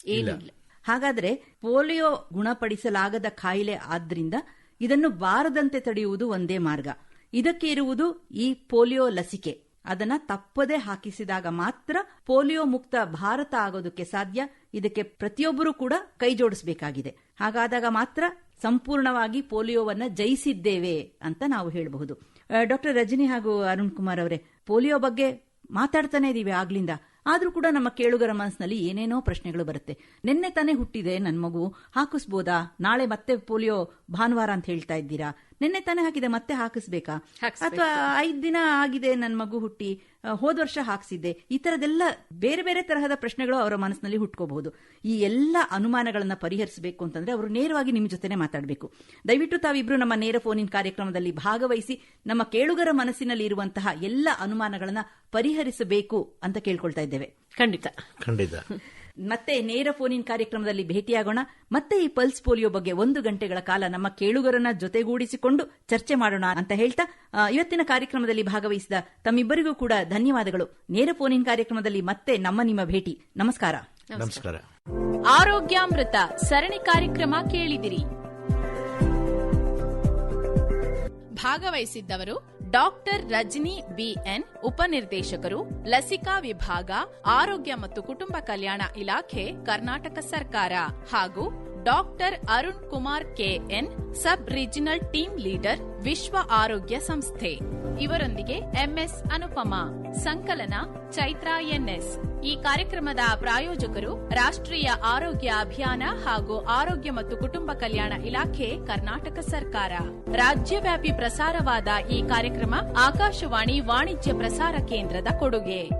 ಏನಿಲ್ಲ. ಇಲ್ಲ. ಹಾಗಾದ್ರೆ ಪೋಲಿಯೋ ಗುಣಪಡಿಸಲಾಗದ ಕಾಯಿಲೆ ಆದ್ರಿಂದ ಇದನ್ನು ಬಾರದಂತೆ ತಡೆಯುವುದು ಒಂದೇ ಮಾರ್ಗ. ಇದಕ್ಕೆ ಇರುವುದು ಈ ಪೋಲಿಯೋ ಲಸಿಕೆ. ಅದನ್ನ ತಪ್ಪದೆ ಹಾಕಿಸಿದಾಗ ಮಾತ್ರ ಪೋಲಿಯೋ ಮುಕ್ತ ಭಾರತ ಆಗೋದಕ್ಕೆ ಸಾಧ್ಯ. ಇದಕ್ಕೆ ಪ್ರತಿಯೊಬ್ಬರೂ ಕೂಡ ಕೈ ಜೋಡಿಸಬೇಕಾಗಿದೆ. ಹಾಗಾದಾಗ ಮಾತ್ರ ಸಂಪೂರ್ಣವಾಗಿ ಪೋಲಿಯೋವನ್ನ ಜಯಿಸಿದ್ದೇವೆ ಅಂತ ನಾವು ಹೇಳಬಹುದು. ಡಾಕ್ಟರ್ ರಜನಿ ಹಾಗೂ ಅರುಣ್ ಕುಮಾರ್ ಅವರೇ, ಪೋಲಿಯೋ ಬಗ್ಗೆ ಮಾತಾಡ್ತಾನೆ ಇದೀವಿ ಆಗ್ಲಿಂದ. ಆದ್ರೂ ಕೂಡ ನಮ್ಮ ಕೇಳುಗರ ಮನಸ್ಸಿನಲ್ಲಿ ಏನೇನೋ ಪ್ರಶ್ನೆಗಳು ಬರುತ್ತೆ. ನಿನ್ನೆ ತಾನೇ ಹುಟ್ಟಿದೆ ನನ್ನ ಮಗು. ಹಾಕಿಸ್ಬೋದಾ? ನಾಳೆ ಮತ್ತೆ ಪೋಲಿಯೋ ಭಾನುವಾರ ಅಂತ ಹೇಳ್ತಾ ಇದ್ದೀರಾ? ನಿನ್ನೆ ತಾನೇ ಹಾಕಿದೆ ಮತ್ತೆ ಹಾಕಿಸ್ಬೇಕಾ? ಅಥವಾ ಐದ್ ದಿನ ಆಗಿದೆ ನನ್ನ ಮಗು ಹುಟ್ಟಿ ಹೋದ ವರ್ಷ ಹಾಕ್ಸಿದ್ದೆ. ಈ ತರದೆಲ್ಲ ಬೇರೆ ಬೇರೆ ತರಹದ ಪ್ರಶ್ನೆಗಳು ಅವರ ಮನಸ್ಸಿನಲ್ಲಿ ಹುಟ್ಕೋಬಹುದು. ಈ ಎಲ್ಲ ಅನುಮಾನಗಳನ್ನ ಪರಿಹರಿಸಬೇಕು ಅಂತಂದ್ರೆ ಅವರು ನೇರವಾಗಿ ನಿಮ್ಮ ಜೊತೆನೆ ಮಾತಾಡಬೇಕು. ದಯವಿಟ್ಟು ತಾವಿಬ್ರು ನಮ್ಮ ನೇರ ಫೋನಿನ್ ಕಾರ್ಯಕ್ರಮದಲ್ಲಿ ಭಾಗವಹಿಸಿ ನಮ್ಮ ಕೇಳುಗರ ಮನಸ್ಸಿನಲ್ಲಿ ಇರುವಂತಹ ಎಲ್ಲ ಅನುಮಾನಗಳನ್ನ ಪರಿಹರಿಸಬೇಕು ಅಂತ ಕೇಳ್ಕೊಳ್ತಾ ಇದ್ದೇವೆ. ಖಂಡಿತ. ಖಂಡಿತ. ಮತ್ತೆ ನೇರ ಫೋನಿನ್ ಕಾರ್ಯಕ್ರಮದಲ್ಲಿ ಭೇಟಿಯಾಗೋಣ. ಮತ್ತೆ ಈ ಪಲ್ಸ್ ಪೋಲಿಯೋ ಬಗ್ಗೆ ಒಂದು ಗಂಟೆಗಳ ಕಾಲ ನಮ್ಮ ಕೇಳುಗರನ್ನ ಜೊತೆಗೂಡಿಸಿಕೊಂಡು ಚರ್ಚೆ ಮಾಡೋಣ ಅಂತ ಹೇಳ್ತಾ ಇವತ್ತಿನ ಕಾರ್ಯಕ್ರಮದಲ್ಲಿ ಭಾಗವಹಿಸಿದ ತಮ್ಮಿಬ್ಬರಿಗೂ ಕೂಡ ಧನ್ಯವಾದಗಳು. ನೇರ ಫೋನಿನ್ ಕಾರ್ಯಕ್ರಮದಲ್ಲಿ ಮತ್ತೆ ನಮ್ಮ ನಿಮ್ಮ ಭೇಟಿ. ನಮಸ್ಕಾರ. ನಮಸ್ಕಾರ. ಆರೋಗ್ಯಾಮೃತ ಸರಣಿ ಕಾರ್ಯಕ್ರಮ ಕೇಳಿದಿರಿ. ಭಾಗವಹಿಸಿದ್ದವರು ಡಾಕ್ಟರ್ ರಜನಿ ಬಿಎನ್ ಉಪನಿರ್ದೇಶಕರು ಲಸಿಕಾ ವಿಭಾಗ ಆರೋಗ್ಯ ಮತ್ತು ಕುಟುಂಬ ಕಲ್ಯಾಣ ಇಲಾಖೆ ಕರ್ನಾಟಕ ಸರ್ಕಾರ ಹಾಗೂ doctor Arun Kumar K N, sub regional team leader ವಿಶ್ವ ಆರೋಗ್ಯ ಸಂಸ್ಥೆ. ಇವರೊಂದಿಗೆ ಎಂಎಸ್ ಅನುಪಮಾ, ಸಂಕಲನ, ಚೈತ್ರಾ ಎನ್ಎಸ್. ಈ ಕಾರ್ಯಕ್ರಮದ ಪ್ರಾಯೋಜಕರು ರಾಷ್ಟ್ರೀಯ ಆರೋಗ್ಯ ಅಭಿಯಾನ ಹಾಗೂ ಆರೋಗ್ಯ ಮತ್ತು ಕುಟುಂಬ ಕಲ್ಯಾಣ ಇಲಾಖೆ, ಕರ್ನಾಟಕ ಸರ್ಕಾರ. ರಾಜ್ಯವ್ಯಾಪಿ ಪ್ರಸಾರವಾದ ಈ ಕಾರ್ಯಕ್ರಮ ಆಕಾಶವಾಣಿ ವಾಣಿಜ್ಯ ಪ್ರಸಾರ ಕೇಂದ್ರದ ಕೊಡುಗೆ.